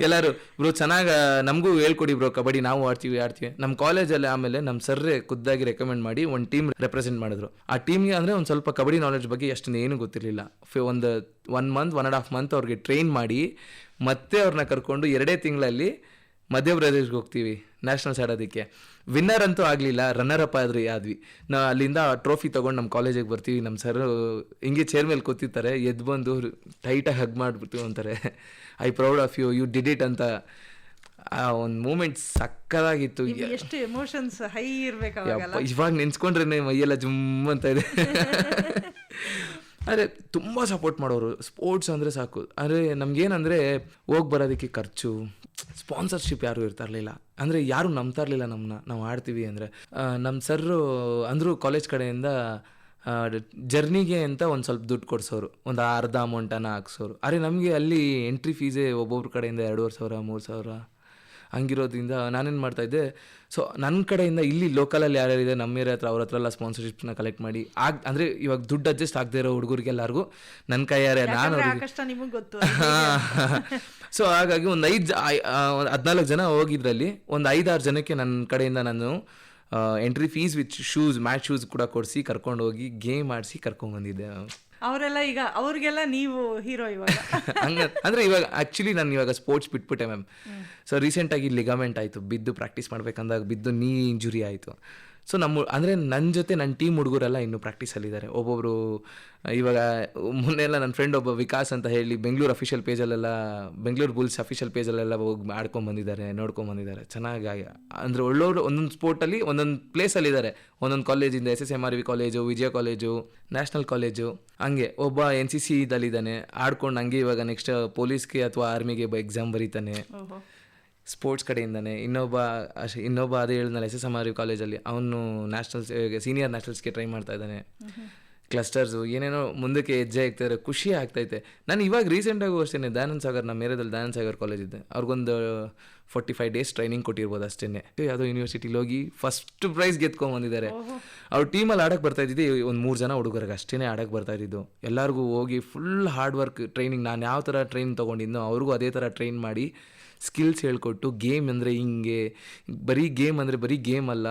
ಎಲ್ಲರೂ ಬ್ರೋ ಚೆನ್ನಾಗಿ ನಮಗೂ ಹೇಳ್ಕೊಡಿ ಬ್ರೋ ಕಬಡ್ಡಿ ನಾವು ಆಡ್ತೀವಿ ಆಡ್ತೀವಿ. ನಮ್ಮ ಕಾಲೇಜಲ್ಲಿ ಆಮೇಲೆ ನಮ್ಮ ಸರ್ರೇ ಖುದ್ದಾಗಿ ರೆಕಮೆಂಡ್ ಮಾಡಿ ಒಂದು ಟೀಮ್ ರೆಪ್ರೆಸೆಂಟ್ ಮಾಡಿದ್ರು. ಆ ಟೀಮ್ಗೆ ಅಂದರೆ ಒಂದು ಸ್ವಲ್ಪ ಕಬಡ್ಡಿ ನಾಲೆಜ್ ಬಗ್ಗೆ ಅಷ್ಟು ಏನು ಗೊತ್ತಿರಲಿಲ್ಲ ಒಂದು one month one and half month ಅವ್ರಿಗೆ ಟ್ರೈನ್ ಮಾಡಿ ಮತ್ತೆ ಅವ್ರನ್ನ ಕರ್ಕೊಂಡು ಎರಡೇ ತಿಂಗಳಲ್ಲಿ ಮಧ್ಯಪ್ರದೇಶ್ಗೆ ಹೋಗ್ತೀವಿ ನ್ಯಾಷನಲ್ಸ್ ಆಡೋದಕ್ಕೆ ವಿನ್ನರ್ ಅಂತೂ ಆಗಲಿಲ್ಲ ರನ್ನರ್ ಅಪ್ ಆದ್ರಿ ಆದ್ವಿ. ನಾ ಅಲ್ಲಿಂದ ಟ್ರೋಫಿ ತೊಗೊಂಡು ನಮ್ಮ ಕಾಲೇಜಿಗೆ ಬರ್ತೀವಿ. ನಮ್ಮ ಸರ್ ಹಿಂಗೆ ಚೇರ್ ಮೇಲೆ ಕೂತಿರ್ತಾರೆ ಎದ್ದು ಬಂದು ಟೈಟಾಗಿ ಹಗ್ ಮಾಡಿಬಿಟ್ಟು ಅಂತಾರೆ I proud of you you did it ಅಂತ. ಆ ಒಂದು ಮೂಮೆಂಟ್ ಸಕ್ಕದಾಗಿತ್ತು. ಎಷ್ಟು ಎಮೋಷನ್ಸ್ ಹೈ ಇರಬೇಕು ಇವಾಗ ನೆನ್ಸ್ಕೊಂಡ್ರೆ ಮೈಯೆಲ್ಲ ಜುಮ್ ಅಂತ ಇದೆ. [LAUGHS] ಆದರೆ ತುಂಬ ಸಪೋರ್ಟ್ ಮಾಡೋರು. ಸ್ಪೋರ್ಟ್ಸ್ ಅಂದರೆ ಸಾಕು. ಅಂದರೆ ನಮಗೇನಂದರೆ ಹೋಗಿ ಬರೋದಕ್ಕೆ ಖರ್ಚು. ಸ್ಪಾನ್ಸರ್ಶಿಪ್ ಯಾರೂ ಇರ್ತಾ ಇರಲಿಲ್ಲ ಅಂದರೆ ಯಾರು ನಂಬ್ತಾ ಇರಲಿಲ್ಲ ನಮ್ಮನ್ನ ನಾವು ಆಡ್ತೀವಿ ಅಂದರೆ. ನಮ್ಮ ಸರ್ರು ಅಂದರು ಕಾಲೇಜ್ ಕಡೆಯಿಂದ ಜರ್ನಿಗೆ ಅಂತ ಒಂದು ಸ್ವಲ್ಪ ದುಡ್ಡು ಕೊಡ್ಸೋರು. ಒಂದು ಅರ್ಧ ಅಮೌಂಟನ್ನು ಹಾಕ್ಸೋರು. ಅರೆ ನಮಗೆ ಅಲ್ಲಿ ಎಂಟ್ರಿ ಫೀಸೇ ಒಬ್ಬೊಬ್ರ ಕಡೆಯಿಂದ ಎರಡೂವರೆ ಸಾವಿರ, ಮೂರು ಸಾವಿರ. ಹಂಗಿರೋದ್ರಿಂದ ನಾನೇನು ಮಾಡ್ತಾ ಇದ್ದೆ ಸೊ ನನ್ನ ಕಡೆಯಿಂದ ಇಲ್ಲಿ ಲೋಕಲಲ್ಲಿ ಯಾರ್ಯಾರಿದೆ ನಮ್ಮ ಏರಿಯಾ ಹತ್ರ ಅವ್ರ ಹತ್ರ ಎಲ್ಲ ಸ್ಪಾನ್ಸರ್ಶಿಪ್ನ ಕಲೆಕ್ಟ್ ಮಾಡಿ ಆಗ ಅಂದರೆ ಇವಾಗ ದುಡ್ಡು ಅಡ್ಜಸ್ಟ್ ಆಗದೆ ಇರೋ ಹುಡುಗರಿಗೆಲ್ಲರಿಗೂ ನನ್ನ ಕೈಯಾರೆ ನಾನು ಸೊ ಹಾಗಾಗಿ ಒಂದು ಐದು ಹದಿನಾಲ್ಕು ಜನ ಹೋಗಿದ್ರಲ್ಲಿ ಒಂದು ಐದಾರು ಜನಕ್ಕೆ ನನ್ನ ಕಡೆಯಿಂದ ನಾನು entry fees with shoes match shoes ಕೂಡ ಕೊಡಿಸಿ ಕರ್ಕೊಂಡು ಹೋಗಿ ಗೇಮ್ ಆಡಿಸಿ ಕರ್ಕೊಂಡ್ಬಂದಿದ್ದೆ ಅವರೆಲ್ಲ ಈಗ ಅವ್ರಿಗೆಲ್ಲ ನೀವು ಹೀರೋ ಇವಾಗ. [LAUGHS] ಹಂಗ ಅಂದ್ರೆ ಇವಾಗ ಆಕ್ಚುಲಿ ನಾನು ಇವಾಗ ಸ್ಪೋರ್ಟ್ಸ್ ಬಿಟ್ಬಿಟ್ಟೆ ಮ್ಯಾಮ್ ಸೊ ರೀಸೆಂಟಾಗಿ ಲಿಗಾಮೆಂಟ್ ಆಯಿತು ಬಿದ್ದು ಪ್ರಾಕ್ಟೀಸ್ ಮಾಡ್ಬೇಕಂದಾಗ ಬಿದ್ದು ನೀ ಇಂಜುರಿ ಆಯಿತು. ಸೊ ನಮ್ಮ ಅಂದರೆ ನನ್ನ ಜೊತೆ ನನ್ನ ಟೀಮ್ ಹುಡುಗರೆಲ್ಲ ಇನ್ನೂ ಪ್ರಾಕ್ಟೀಸಲ್ಲಿದ್ದಾರೆ ಒಬ್ಬೊಬ್ಬರು ಇವಾಗ ಮೊನ್ನೆ ಎಲ್ಲ ನನ್ನ ಫ್ರೆಂಡ್ ಒಬ್ಬ ವಿಕಾಸ್ ಅಂತ ಹೇಳಿ ಬೆಂಗಳೂರು ಅಫಿಷಿಯಲ್ ಪೇಜಲ್ಲೆಲ್ಲ ಬೆಂಗಳೂರು ಬುಲ್ಸ್ ಅಫಿಷಿಯಲ್ ಪೇಜಲ್ಲೆಲ್ಲ ಹೋಗಿ ಆಡ್ಕೊಂಬಂದಿದ್ದಾರೆ ಬಂದಿದ್ದಾರೆ, ನೋಡ್ಕೊಂಡ್ ಬಂದಿದ್ದಾರೆ. ಚೆನ್ನಾಗಿ ಅಂದರೆ ಒಳ್ಳೊಳ್ಳೆ ಒಂದೊಂದು ಸ್ಪೋರ್ಟಲ್ಲಿ ಒಂದೊಂದು ಪ್ಲೇಸಲ್ಲಿದ್ದಾರೆ ಒಂದೊಂದು ಕಾಲೇಜಿಂದ S S M R V college Vijaya college national college ಹಂಗೆ ಒಬ್ಬ ಎನ್ ಸಿ ಸಿ ಇದಲ್ಲಿದ್ದಾನೆ ಆಡ್ಕೊಂಡು ಹಂಗೆ ಇವಾಗ ನೆಕ್ಸ್ಟ್ ಪೊಲೀಸ್ಗೆ ಅಥವಾ ಆರ್ಮಿಗೆ ಎಕ್ಸಾಮ್ ಬರೀತಾನೆ. ಸ್ಪೋರ್ಟ್ಸ್ ಕಡೆಯಿಂದನೇ. ಇನ್ನೊಬ್ಬ ಅಶ್ ಇನ್ನೊಬ್ಬ ಅದೇ ಹೇಳಿದ್ನಲ್ಲ S S M R U ಕಾಲೇಜಲ್ಲಿ ಅವನು ನ್ಯಾಷನಲ್ಸ್ ಸೀನಿಯರ್ ನ್ಯಾಷನಲ್ಸ್ಗೆ ಟ್ರೈ ಮಾಡ್ತಾ ಇದ್ದಾನೆ. ಕ್ಲಸ್ಟರ್ಸು ಏನೇನೋ ಮುಂದಕ್ಕೆ ಹೆಜ್ಜೆ ಆಗ್ತಾರೆ ಖುಷಿ ಆಗ್ತೈತೆ. ನಾನು ಇವಾಗ ರೀಸೆಂಟಾಗಿ ಅಷ್ಟೇ ದಯಾನಂದ್ ಸಾಗರ್ ನಮ್ಮ ಏರಿಯಾದಲ್ಲಿ ದಯಾನಂದ್ ಸಾಗರ್ ಕಾಲೇಜ್ ಇದೆ ಅವ್ರಿಗೊಂದು ಫೋರ್ಟಿ ಫೈವ್ ಡೇಸ್ ಟ್ರೈನಿಂಗ್ ಕೊಟ್ಟಿರ್ಬೋದು ಅಷ್ಟೇ ಯಾವುದೋ ಯೂನಿವರ್ಸಿಟಿಲಿ ಹೋಗಿ ಫಸ್ಟ್ ಪ್ರೈಸ್ ಗೆದ್ಕೊಂಬಂದಿದ್ದಾರೆ. ಅವ್ರ ಟೀಮಲ್ಲಿ ಆಡಕ್ಕೆ ಬರ್ತಾ ಇದ್ದಿದ್ದು ಒಂದು ಮೂರು ಜನ ಹುಡುಗರಿಗೆ ಅಷ್ಟೇ ಆಡಕ್ಕೆ ಬರ್ತಾ ಇದ್ದಿದ್ದು. ಎಲ್ಲರಿಗೂ ಹೋಗಿ ಫುಲ್ ಹಾರ್ಡ್ ವರ್ಕ್ ಟ್ರೈನಿಂಗ್ ನಾನು ಯಾವ ಥರ ಟ್ರೈನ್ ತೊಗೊಂಡಿದ್ದೋ ಅವ್ರಿಗೂ ಅದೇ ಥರ ಟ್ರೈನ್ ಮಾಡಿ ಸ್ಕಿಲ್ಸ್ ಹೇಳ್ಕೊಟ್ಟು ಗೇಮ್ ಅಂದರೆ ಹಿಂಗೆ, ಬರೀ ಗೇಮ್ ಅಂದರೆ ಬರೀ ಗೇಮ್ ಅಲ್ಲ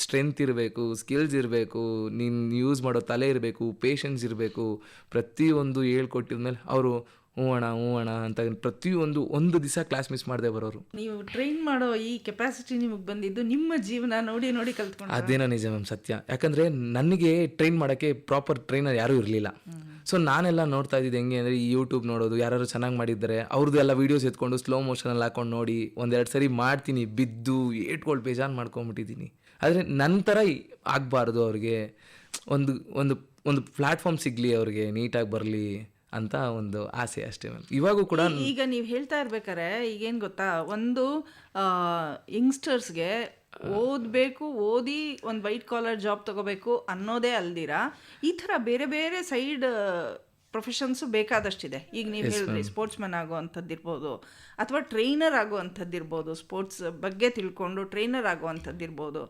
ಸ್ಟ್ರೆಂತ್ ಇರಬೇಕು ಸ್ಕಿಲ್ಸ್ ಇರಬೇಕು, ನೀನು ಯೂಸ್ ಮಾಡೋ ತಲೆ ಇರಬೇಕು ಪೇಷನ್ಸ್ ಇರಬೇಕು, ಪ್ರತಿಯೊಂದು ಹೇಳ್ಕೊಟ್ಟಿದ್ಮೇಲೆ ಅವರು ಹ್ಞೂ ಅಣ್ಣ ಹ್ಞೂ ಅಣ್ಣ ಅಂತ ಪ್ರತಿಯೊಂದು ಒಂದು ದಿವಸ ಕ್ಲಾಸ್ ಮಿಸ್ ಮಾಡದೆ ಬರೋರು. ನೀವು ಟ್ರೈನ್ ಮಾಡೋ ಈ ಕೆಪಾಸಿಟಿ ನಿಮಗೆ ಬಂದಿದ್ದು ನಿಮ್ಮ ಜೀವನ ನೋಡಿ ನೋಡಿ ಕಲ್ತ್ಕೊಂಡು ಅದೇನೋ ನಿಜ ಮ್ಯಾಮ್ ಸತ್ಯ. ಯಾಕಂದರೆ ನನಗೆ ಟ್ರೈನ್ ಮಾಡೋಕ್ಕೆ ಪ್ರಾಪರ್ ಟ್ರೈನರ್ ಯಾರೂ ಇರಲಿಲ್ಲ. ಸೊ ನಾನೆಲ್ಲ ನೋಡ್ತಾ ಇದ್ದಿದ್ದು ಹೆಂಗೆ ಅಂದರೆ ಈ ಯೂಟ್ಯೂಬ್ ನೋಡೋದು ಯಾರು ಚೆನ್ನಾಗಿ ಮಾಡಿದ್ದಾರೆ ಅವ್ರದ್ದು ಎಲ್ಲ ವೀಡಿಯೋಸ್ ಎತ್ಕೊಂಡು ಸ್ಲೋ ಮೋಷನಲ್ಲಿ ಹಾಕೊಂಡು ನೋಡಿ ಒಂದೆರಡು ಸರಿ ಮಾಡ್ತೀನಿ ಬಿದ್ದು ಏಟ್ಕೊಳ್ಳಿ ಬೇಜಾನ್ ಮಾಡ್ಕೊಂಬಿಟ್ಟಿದ್ದೀನಿ. ಆದರೆ ನನ್ನ ಥರ ಆಗಬಾರ್ದು ಅವ್ರಿಗೆ. ಒಂದು ಒಂದು ಒಂದು ಪ್ಲ್ಯಾಟ್ಫಾರ್ಮ್ ಸಿಗಲಿ ಅವ್ರಿಗೆ ನೀಟಾಗಿ ಬರಲಿ. ಅಂತ ಒಂದು ಆಸೆ ಅಷ್ಟೇ ಮ್ಯಾಮ್. ಇವಾಗೂ ಕೂಡ ಈಗ ನೀವು ಹೇಳ್ತಾ ಇರ್ಬೇಕಾರೆ ಈಗೇನು ಗೊತ್ತಾ? ಒಂದು ಯಂಗ್ಸ್ಟರ್ಸ್ಗೆ ಓದಬೇಕು ಓದಿ ಒಂದು ವೈಟ್ ಕಾಲರ್ ಜಾಬ್ ತಗೋಬೇಕು ಅನ್ನೋದೇ ಅಲ್ದಿರ? ಈ ಥರ ಬೇರೆ ಬೇರೆ ಸೈಡ್ ಪ್ರೊಫೆಷನ್ಸು ಬೇಕಾದಷ್ಟಿದೆ. ಈಗ ನೀವು ಹೇಳಿದ್ರಿ ಸ್ಪೋರ್ಟ್ಸ್ ಮ್ಯಾನ್ ಆಗುವಂಥದ್ದಿರ್ಬೋದು ಅಥವಾ ಟ್ರೈನರ್ ಆಗುವಂಥದ್ದಿರ್ಬೋದು ಸ್ಪೋರ್ಟ್ಸ್ ಬಗ್ಗೆ ತಿಳ್ಕೊಂಡು ಟ್ರೈನರ್ ಆಗುವಂಥದ್ದಿರ್ಬೋದು.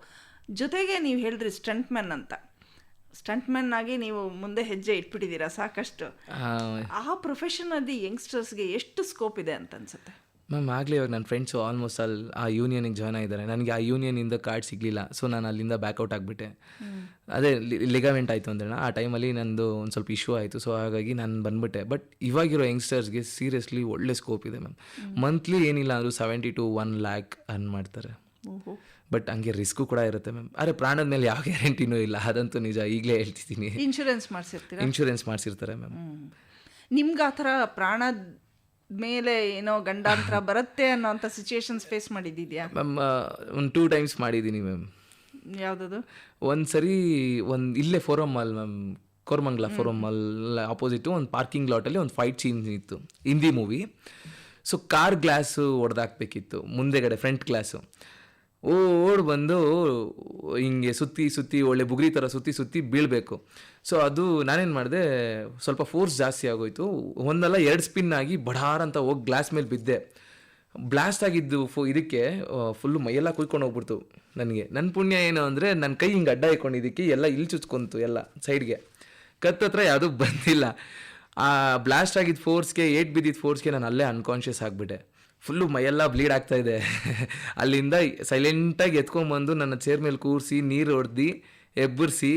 ಜೊತೆಗೆ ನೀವು ಹೇಳಿದ್ರಿ ಸ್ಟಂಟ್ ಮ್ಯಾನ್ ಅಂತ. ಸ್ಟಂಟ್ ಮ್ಯಾನ್ ಆಗಿ ನೀವು ಮುಂದೆ ಹೆಜ್ಜೆ ಇಟ್ಬಿಟ್ಟಿದ್ದೀರಾ ಸಾಕಷ್ಟು. ಆ, ಪ್ರೊಫೆಷನ್ ಅಲ್ಲಿ ಯಂಗ್ಸ್ಟರ್ಸ್ಗೆ ಎಷ್ಟು ಸ್ಕೋಪ್ ಇದೆ ಅಂತ ಅನ್ಸುತ್ತೆ? ಮ್ಯಾಮ್ ಆಗಲೇ ಇವಾಗ ನನ್ನ ಫ್ರೆಂಡ್ಸು ಆಲ್ಮೋಸ್ಟ್ ಅಲ್ಲಿ ಆ ಯೂನಿಯನಿಗೆ ಜಾಯ್ನ್ ಆಗಿದ್ದಾರೆ. ನನಗೆ ಆ ಯೂನಿಯನಿಂದ ಕಾರ್ಡ್ ಸಿಗಲಿಲ್ಲ. ಸೊ ನಾನು ಅಲ್ಲಿಂದ ಬ್ಯಾಕ್ಔಟ್ ಆಗಿಬಿಟ್ಟೆ. ಅದೇ ಲಿಗಾವೆಂಟ್ ಆಯಿತು ಅಂದ್ರೆ ಆ ಟೈಮಲ್ಲಿ ನಂದು ಒಂದು ಸ್ವಲ್ಪ ಇಶ್ಯೂ ಆಯಿತು. ಸೊ ಹಾಗಾಗಿ ನಾನು ಬಂದ್ಬಿಟ್ಟೆ. ಬಟ್ ಇವಾಗಿರೋ ಯಂಗ್ಸ್ಟರ್ಸ್ಗೆ ಸೀರಿಯಸ್ಲಿ ಒಳ್ಳೆ ಸ್ಕೋಪ್ ಇದೆ ಮ್ಯಾಮ್. ಮಂತ್ಲಿ ಏನಿಲ್ಲ ಅಂದರೂ seventy to one lakh earn ಮಾಡ್ತಾರೆ. ಬಟ್ ಹಂಗೆ ರಿಸ್ಕು ಕೂಡ ಇರುತ್ತೆ ಮ್ಯಾಮ್ ಅರೆ ಪ್ರಾಣದ ಮೇಲೆ ಯಾವ ಗ್ಯಾರಂಟಿನೂ ಇಲ್ಲ. ಅದಂತೂ ನಿಜ. ಈಗಲೇ ಹೇಳ್ತಿದ್ದೀನಿ. ಇನ್ಶೂರೆನ್ಸ್ ಮಾಡಿಸಿರ್ತೀರಾ? ಇನ್ಶೂರೆನ್ಸ್ ಮಾಡಿಸಿರ್ತಾರೆ ಮ್ಯಾಮ್ ನಿಮ್ಗೆ ಆ ಥರ ಪ್ರಾಣದ ಮೇಲೆ ಏನೋ ಗಂಡಾಂತರ [LAUGHS] ಬರುತ್ತೆ ಅನ್ನೋಂಥ ಸಿಚುಯೇಷನ್ಸ್ ಫೇಸ್ ಮಾಡಿದ್ದೀಯಾ? ಮ್ಯಾಮ್ ಒಂದು ಟೂ ಟೈಮ್ಸ್ ಮಾಡಿದ್ದೀನಿ ಮ್ಯಾಮ್ ಯಾವುದದು? ಒಂದು ಸರಿ ಒಂದು ಇಲ್ಲೇ Forum Mall ma'am Koramangala Forum Mall opposite ಒಂದು ಪಾರ್ಕಿಂಗ್ ಲಾಟಲ್ಲಿ ಒಂದು ಫೈಟ್ ಸೀನ್ ಇತ್ತು. Hindi movie so car glass ಹೊಡೆದಾಕ್ಬೇಕಿತ್ತು ಮುಂದೆಗಡೆ ಫ್ರಂಟ್ ಗ್ಲಾಸು ಓಡ್ ಬಂದು ಹಿಂಗೆ ಸುತ್ತಿ ಸುತ್ತಿ ಒಳ್ಳೆ ಬುಗ್ರಿ ಥರ ಸುತ್ತಿ ಸುತ್ತಿ ಬೀಳಬೇಕು. ಸೊ ಅದು ನಾನೇನು ಮಾಡಿದೆ, ಸ್ವಲ್ಪ ಫೋರ್ಸ್ ಜಾಸ್ತಿ ಆಗೋಯಿತು. ಒಂದಲ್ಲ ಎರಡು ಸ್ಪಿನ್ ಆಗಿ ಬಡಾರ್ ಅಂತ ಹೋಗಿ ಗ್ಲಾಸ್ ಮೇಲೆ ಬಿದ್ದೆ. ಬ್ಲಾಸ್ಟ್ ಆಗಿದ್ದು ಫು ಇದಕ್ಕೆ ಫುಲ್ಲು ಮೈಯೆಲ್ಲ ಕುಯ್ಕೊಂಡು ಹೋಗ್ಬಿಡ್ತು ನನಗೆ. ನನ್ನ ಪುಣ್ಯ ಏನು ಅಂದರೆ ನನ್ನ ಕೈ ಹಿಂಗೆ ಅಡ್ಡ ಇಟ್ಕೊಂಡಿದ್ದಕ್ಕೆ ಎಲ್ಲ ಇಲ್ಲಿ ಚುಚ್ಕೊಂತು ಎಲ್ಲ ಸೈಡ್ಗೆ ಕತ್ತತ್ರ ಯಾವುದೂ ಬಂದಿಲ್ಲ. ಆ ಬ್ಲಾಸ್ಟ್ ಆಗಿದ್ದ ಫೋರ್ಸ್ಗೆ ಏಟ್ ಬಿದ್ದಿದ್ದ ಫೋರ್ಸ್ಗೆ ನಾನು ಅಲ್ಲೇ ಅನ್ಕಾನ್ಷಿಯಸ್ ಆಗಿಬಿಟ್ಟೆ. ಫುಲ್ಲು ಮೈಯೆಲ್ಲ ಬ್ಲೀಡ್ ಆಗ್ತಾ ಇದೆ. ಅಲ್ಲಿಂದ ಸೈಲೆಂಟಾಗಿ ಎತ್ಕೊಂಬಂದು ನನ್ನ ಚೇರ್ ಮೇಲೆ ಕೂರಿಸಿ, ನೀರು ಹೊಡೆದು ಎಬ್ಬರಿಸಿ,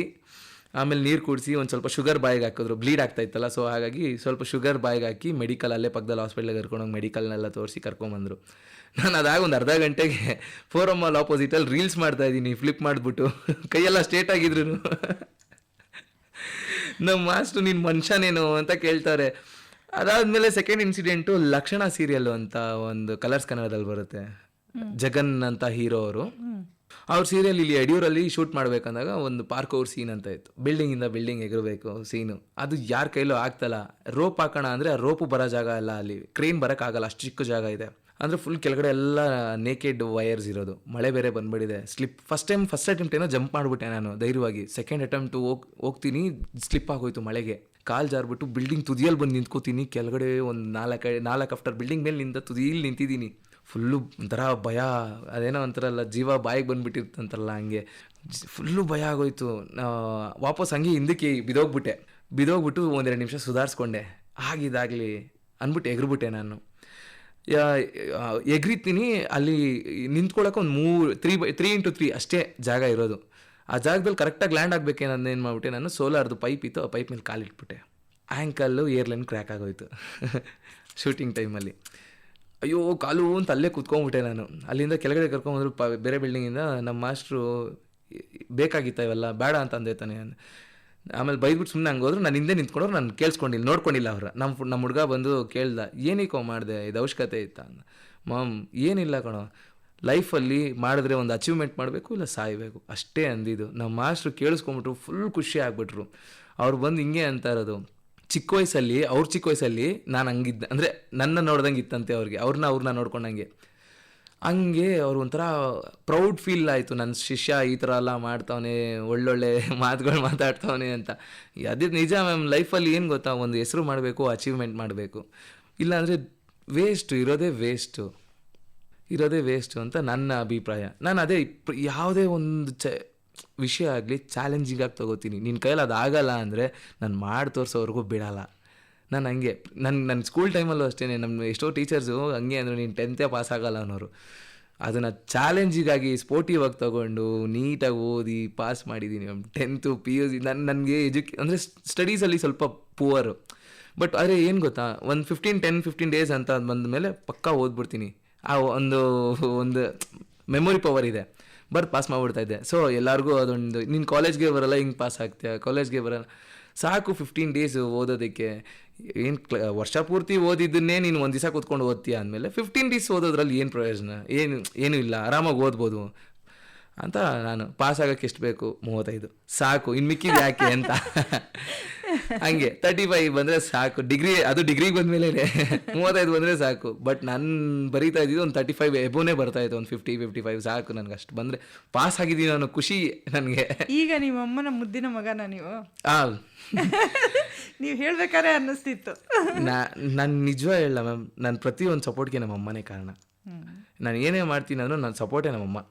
ಆಮೇಲೆ ನೀರು ಕುಡಿಸಿ ಒಂದು ಸ್ವಲ್ಪ ಶುಗರ್ ಬಾಯಿಗೆ ಹಾಕಿದ್ರು. ಬ್ಲೀಡ್ ಆಗ್ತಾ ಇತ್ತಲ್ಲ ಸೊ ಹಾಗಾಗಿ ಸ್ವಲ್ಪ ಶುಗರ್ ಬಾಯಿಗೆ ಹಾಕಿ ಮೆಡಿಕಲ್ ಅಲ್ಲೇ ಪಕ್ಕದಲ್ಲಿ ಹಾಸ್ಪಿಟ್ಲಿಗೆ ಕರ್ಕೊಂಡೋಗಿ ಮೆಡಿಕಲ್ನೆಲ್ಲ ತೋರಿಸಿ ಕರ್ಕೊಂಬಂದರು ನಾನು ಅದಾಗ ಒಂದು ಅರ್ಧ ಗಂಟೆಗೆ ಫೋರಮ್ ಅಲ್ಲಿ ಆಪೋಸಿಟಲ್ಲಿ ರೀಲ್ಸ್ ಮಾಡ್ತಾ ಇದ್ದೀನಿ ಫ್ಲಿಪ್ ಮಾಡಿಬಿಟ್ಟು. ಕೈಯೆಲ್ಲ ಸ್ಟೇಟ್ ಆಗಿದ್ರು ನಮ್ಮ ಮಾಸ್ಟ್ರು, ನೀನು ಮನುಷ್ಯನೇನು? ಅಂತ ಕೇಳ್ತಾರೆ. ಅದಾದ್ಮೇಲೆ ಸೆಕೆಂಡ್ ಇನ್ಸಿಡೆಂಟು ಲಕ್ಷಣ ಸೀರಿಯಲ್ ಅಂತ ಒಂದು ಕಲರ್ಸ್ ಕನ್ನಡದಲ್ಲಿ ಬರುತ್ತೆ. ಜಗನ್ ಅಂತ ಹೀರೋ ಅವರು. ಅವ್ರ ಸೀರಿಯಲ್ ಇಲ್ಲಿ ಯಡಿಯೂರಲ್ಲಿ ಶೂಟ್ ಮಾಡ್ಬೇಕಂದಾಗ ಒಂದು ಪಾರ್ಕ್ ಅವ್ರ ಸೀನ್ ಅಂತ ಇತ್ತು. ಬಿಲ್ಡಿಂಗ್ ಇಂದ ಬಿಲ್ಡಿಂಗ್ ಎಗರಬೇಕು ಸೀನು ಅದು ಯಾರ ಕೈಲೂ ಆಗ್ತಲ್ಲ. ರೋಪ್ ಹಾಕೋಣ ಅಂದ್ರೆ ಆ ರೋಪು ಬರೋ ಜಾಗ ಎಲ್ಲ ಅಲ್ಲಿ. ಕ್ರೇನ್ ಬರೋಕ್ಕಾಗಲ್ಲ ಅಷ್ಟು ಚಿಕ್ಕ ಜಾಗ ಇದೆ. ಅಂದ್ರೆ ಫುಲ್ ಕೆಳಗಡೆ ಎಲ್ಲ ನೇಕೆಡ್ ವೈರ್ಸ್ ಇರೋದು. ಮಳೆ ಬೇರೆ ಬಂದ್ಬಿಟ್ಟಿದೆ. Slip first time first attempt ಏನೋ ಜಂಪ್ ಮಾಡಿಬಿಟ್ಟೆ ನಾನು ಧೈರ್ಯವಾಗಿ. ಸೆಕೆಂಡ್ ಅಟೆಂಪ್ಟ್ ಹೋಗ್ ಹೋಗ್ತೀನಿ ಸ್ಲಿಪ್ ಆಗೋಯ್ತು ಮಳೆಗೆ. ಕಾಲ್ ಜಾರ್ಬಿಟ್ಟು ಬಿಲ್ಡಿಂಗ್ ತುದಿಯಲ್ಲಿ ಬಂದು ನಿಂತ್ಕೋತೀನಿ. ಕೆಳಗಡೆ ಒಂದು ನಾಲ್ಕು ನಾಲ್ಕು ಆಫ್ಟರ್ ಬಿಲ್ಡಿಂಗ್ ಮೇಲೆ ನಿಂತ ತುದಿಯಲ್ಲಿ ನಿಂತಿದ್ದೀನಿ. ಫುಲ್ಲು ಒಂಥರ ಭಯ. ಅದೇನೋ ಒಂಥರಲ್ಲ, ಜೀವ ಬಾಯಿಗೆ ಬಂದುಬಿಟ್ಟಿರ್ತಂತಲ್ಲ ಹಂಗೆ. ಫುಲ್ಲು ಭಯ ಆಗೋಯ್ತು. ವಾಪಸ್ ಹಂಗೆ ಹಿಂದಕ್ಕೆ ಬಿದೋಗ್ಬಿಟ್ಟೆ. ಬಿದೋಗ್ಬಿಟ್ಟು ಒಂದೆರಡು ನಿಮಿಷ ಸುಧಾರಿಸ್ಕೊಂಡೆ. ಆಗಿದಾಗಲಿ ಅಂದ್ಬಿಟ್ಟು ಎಗ್ರಿಬಿಟ್ಟೆ ನಾನು. ಎಗ್ರಿತೀನಿ. ಅಲ್ಲಿ ನಿಂತ್ಕೊಳ್ಳೋಕೆ ಒಂದು ಮೂರು three by three into three ಅಷ್ಟೇ ಜಾಗ ಇರೋದು. ಆ ಜಾಗದಲ್ಲಿ ಕರೆಕ್ಟಾಗಿ ಲ್ಯಾಂಡ್ ಆಗಬೇಕೆ ನಾನು ಏನು ಮಾಡ್ಬಿಟ್ಟೆ, ನಾನು ಸೋಲಾರ್ದು ಪೈಪ್ ಇತ್ತು, ಆ ಪೈಪ್ ಮೇಲೆ ಕಾಲಿಟ್ಬಿಟ್ಟೆ ಆ್ಯಂಕಲ್ಲು ಏರ್ಲೈನ್ ಕ್ರ್ಯಾಕ್ ಆಗೋಯ್ತು. [LAUGHS] ಶೂಟಿಂಗ್ ಟೈಮಲ್ಲಿ ಅಯ್ಯೋ, ಕಾಲು ಅಂತ ಅಲ್ಲೇ ಕೂತ್ಕೊಂಡ್ಬಿಟ್ಟೆ ನಾನು. ಅಲ್ಲಿಂದ ಕೆಳಗಡೆ ಕರ್ಕೊಂಬಂದ್ರು ಪ, ಬೇರೆ ಬಿಲ್ಡಿಂಗಿಂದ ನಮ್ಮ ಮಾಸ್ಟ್ರು ಬೇಕಾಗಿತ್ತ ಇವೆಲ್ಲ, ಬೇಡ ಅಂತ ಅಂದೆ ತಾನೆ ಆಮೇಲೆ ಬೈದ್ಬಿಟ್ಟು ಸುಮ್ಮನೆ ಹಂಗೆ ಹೋದ್ರು ನಾನು ಹಿಂದೆ ನಿಂತ್ಕೊಂಡ್ರು ನಾನು ಕೇಳಿಸ್ಕೊಂಡಿಲ್ಲ, ನೋಡ್ಕೊಂಡಿಲ್ಲ ಅವ್ರ. ನಮ್ಮ ನಮ್ಮ ಹುಡುಗ ಬಂದು ಕೇಳ್ದ ಏನಕ್ಕೋ ಮಾಡಿದೆ, ಇದು ಅವಶ್ಯಕತೆ ಇತ್ತ ಮಾಮ್, ಏನಿಲ್ಲ ಕಣೋ ಲೈಫಲ್ಲಿ ಮಾಡಿದ್ರೆ ಒಂದು ಅಚೀವ್ಮೆಂಟ್ ಮಾಡಬೇಕು ಇಲ್ಲ ಸಾಯಬೇಕು. ಅಷ್ಟೇ ಅಂದಿದ್ದು. ನಮ್ಮ ಮಾಸ್ಟ್ರು ಕೇಳಿಸ್ಕೊಂಬಿಟ್ರು ಫುಲ್ ಖುಷಿ ಆಗಿಬಿಟ್ರು. ಅವ್ರು ಬಂದು ಹಿಂಗೆ ಅಂತ ಇರೋದು. ಚಿಕ್ಕ ವಯಸ್ಸಲ್ಲಿ, ಅವ್ರ ಚಿಕ್ಕ ವಯಸ್ಸಲ್ಲಿ ನಾನು ಹಂಗಿದ್ದೆ. ಅಂದರೆ ನನ್ನ ನೋಡ್ದಂಗೆ ಇತ್ತಂತೆ ಅವ್ರಿಗೆ. ಅವ್ರನ್ನ ಅವ್ರನ್ನ ನೋಡ್ಕೊಂಡಂಗೆ. ಹಂಗೆ ಅವ್ರು ಒಂಥರ ಪ್ರೌಡ್ ಫೀಲ್ ಆಯಿತು. ನನ್ನ ಶಿಷ್ಯ ಈ ಥರ ಎಲ್ಲ ಮಾಡ್ತಾವನೆ, ಒಳ್ಳೊಳ್ಳೆ [LAUGHS] ಮಾತುಗಳು ಮಾತಾಡ್ತಾವನೆ ಅಂತ. ಅದೇ ನಿಜ ಮ್ಯಾಮ್, ಲೈಫಲ್ಲಿ ಏನು ಗೊತ್ತಾ? ಒಂದು ಹೆಸರು ಮಾಡಬೇಕು ಅಚೀವ್ಮೆಂಟ್ ಮಾಡಬೇಕು. ಇಲ್ಲಾಂದರೆ ವೇಸ್ಟು ಇರೋದೇ ವೇಸ್ಟು ಇರೋದೇ ವೇಸ್ಟು ಅಂತ ನನ್ನ ಅಭಿಪ್ರಾಯ. ನಾನು ಅದೇ ಯಾವುದೇ ಒಂದು ಚ, ವಿಷಯ ಆಗಲಿ ಚಾಲೆಂಜಿಂಗಾಗಿ ತಗೋತೀನಿ. ನಿನ್ನ ಕೈಯಲ್ಲಿ ಅದು ಆಗಲ್ಲ ಅಂದರೆ ನಾನು ಮಾಡಿ ತೋರಿಸೋವರೆಗೂ ಬಿಡಲ್ಲ. ನಾನು ಹಂಗೆ ನನ್ನ ನನ್ನ ಸ್ಕೂಲ್ ಟೈಮಲ್ಲೂ ಅಷ್ಟೇ ನಮ್ಮ ಎಷ್ಟೋ ಟೀಚರ್ಸು ಹಂಗೆ ಅಂದರೆ ನೀನು ಟೆಂತೇ ಪಾಸ್ ಆಗಲ್ಲ ಅನ್ನೋರು. ಅದನ್ನು ಚಾಲೆಂಜಿಗಾಗಿ ಸ್ಪೋರ್ಟಿವ್ ಆಗಿ ತೊಗೊಂಡು ನೀಟಾಗಿ ಓದಿ ಪಾಸ್ ಮಾಡಿದ್ದೀನಿ ಟೆಂತು ಪಿ ಯು ಸಿ ನನ್ನ ನನಗೆ ಎಜುಕೇ ಅಂದರೆ ಸ್ಟಡೀಸಲ್ಲಿ ಸ್ವಲ್ಪ ಪುವರು ಬಟ್ ಆದರೆ ಏನು ಗೊತ್ತಾ, ಒಂದು ಫಿಫ್ಟೀನ್ ಟೆನ್ ಫಿಫ್ಟೀನ್ ಡೇಸ್ ಅಂತ ಬಂದ ಮೇಲೆ ಪಕ್ಕಾ ಓದ್ಬಿಡ್ತೀನಿ. ಆ ಒಂದು ಒಂದು ಮೆಮೊರಿ ಪವರ್ ಇದೆ. ಬಟ್ ಪಾಸ್ ಮಾಡ್ಬಿಡ್ತಾ ಇದ್ದೆ. ಸೊ ಎಲ್ಲರಿಗೂ ಅದೊಂದು, ನೀನು ಕಾಲೇಜ್ಗೆ ಬರಲ್ಲ, ಹಿಂಗೆ ಪಾಸ್ ಆಗ್ತೀಯ? ಕಾಲೇಜ್ಗೆ ಬರಲ್ಲ. ಸಾಕು ಫಿಫ್ಟೀನ್ ಡೇಸ್ ಓದೋದಕ್ಕೆ. ಏನು ಕ್ಲ, ವರ್ಷ ಪೂರ್ತಿ ಓದಿದ್ದನ್ನೇ ನೀನು ಒಂದು ದಿವಸ ಕೂತ್ಕೊಂಡು ಓದ್ತೀಯ ಅಂದಮೇಲೆ ಫಿಫ್ಟೀನ್ ಡೇಸ್ ಓದೋದ್ರಲ್ಲಿ ಏನು ಪ್ರಯೋಜನ? ಏನು, ಏನೂ ಇಲ್ಲ. ಆರಾಮಾಗಿ ಓದ್ಬೋದು. ಅಂತ ನಾನು ಪಾಸ್ ಆಗೋಕ್ಕೆ ಎಷ್ಟು ಬೇಕು? ಮೂವತ್ತೈದು. ಸಾಕು. ಇನ್ನು ಮಿಕ್ಕಿದ ಯಾಕೆ ಅಂತ. ಹಂಗೆ. ತರ್ಟಿ ಫೈವ್ ಬಂದರೆ ಸಾಕು. ಡಿಗ್ರಿ ಅದು ಡಿಗ್ರಿಗೆ ಬಂದಮೇಲೆ ಮೂವತ್ತೈದು ಬಂದರೆ ಸಾಕು. ಬಟ್ ನಾನು ಬರೀತಾ ಇದ್ದಿದ್ದು ಒಂದು ತರ್ಟಿ ಫೈವ್ ಎಬೋನೇ ಬರ್ತಾ ಇತ್ತು. ಒಂದು ಫಿಫ್ಟಿ ಫಿಫ್ಟಿ ಫೈವ್ ಸಾಕು ನನಗೆ ಅಷ್ಟು. ಬಂದರೆ ಪಾಸ್ ಆಗಿದ್ದೀನಿ ಅನ್ನೋ ಖುಷಿ ನನಗೆ. ಈಗ ನಿಮ್ಮ ಅಮ್ಮನ ಮುದ್ದಿನ ಮಗನ ನೀವು? ಆ. ನೀವು ಹೇಳ್ಬೇಕಾದ್ರೆ ಅನ್ನಿಸ್ತಿತ್ತು. ನಾನು ನಿಜವಾಗ ಹೇಳಲ್ಲ ಮ್ಯಾಮ್. ನನ್ನ ಪ್ರತಿಯೊಂದು ಸಪೋರ್ಟ್ಗೆ ನಮ್ಮ ಅಮ್ಮನೇ ಕಾರಣ. ನಾನು ಏನೇ ಮಾಡ್ತೀನಿ ಅಂದ್ರೂ ನನ್ನ ಸಪೋರ್ಟೇ ನಮ್ಮಮ್ಮ.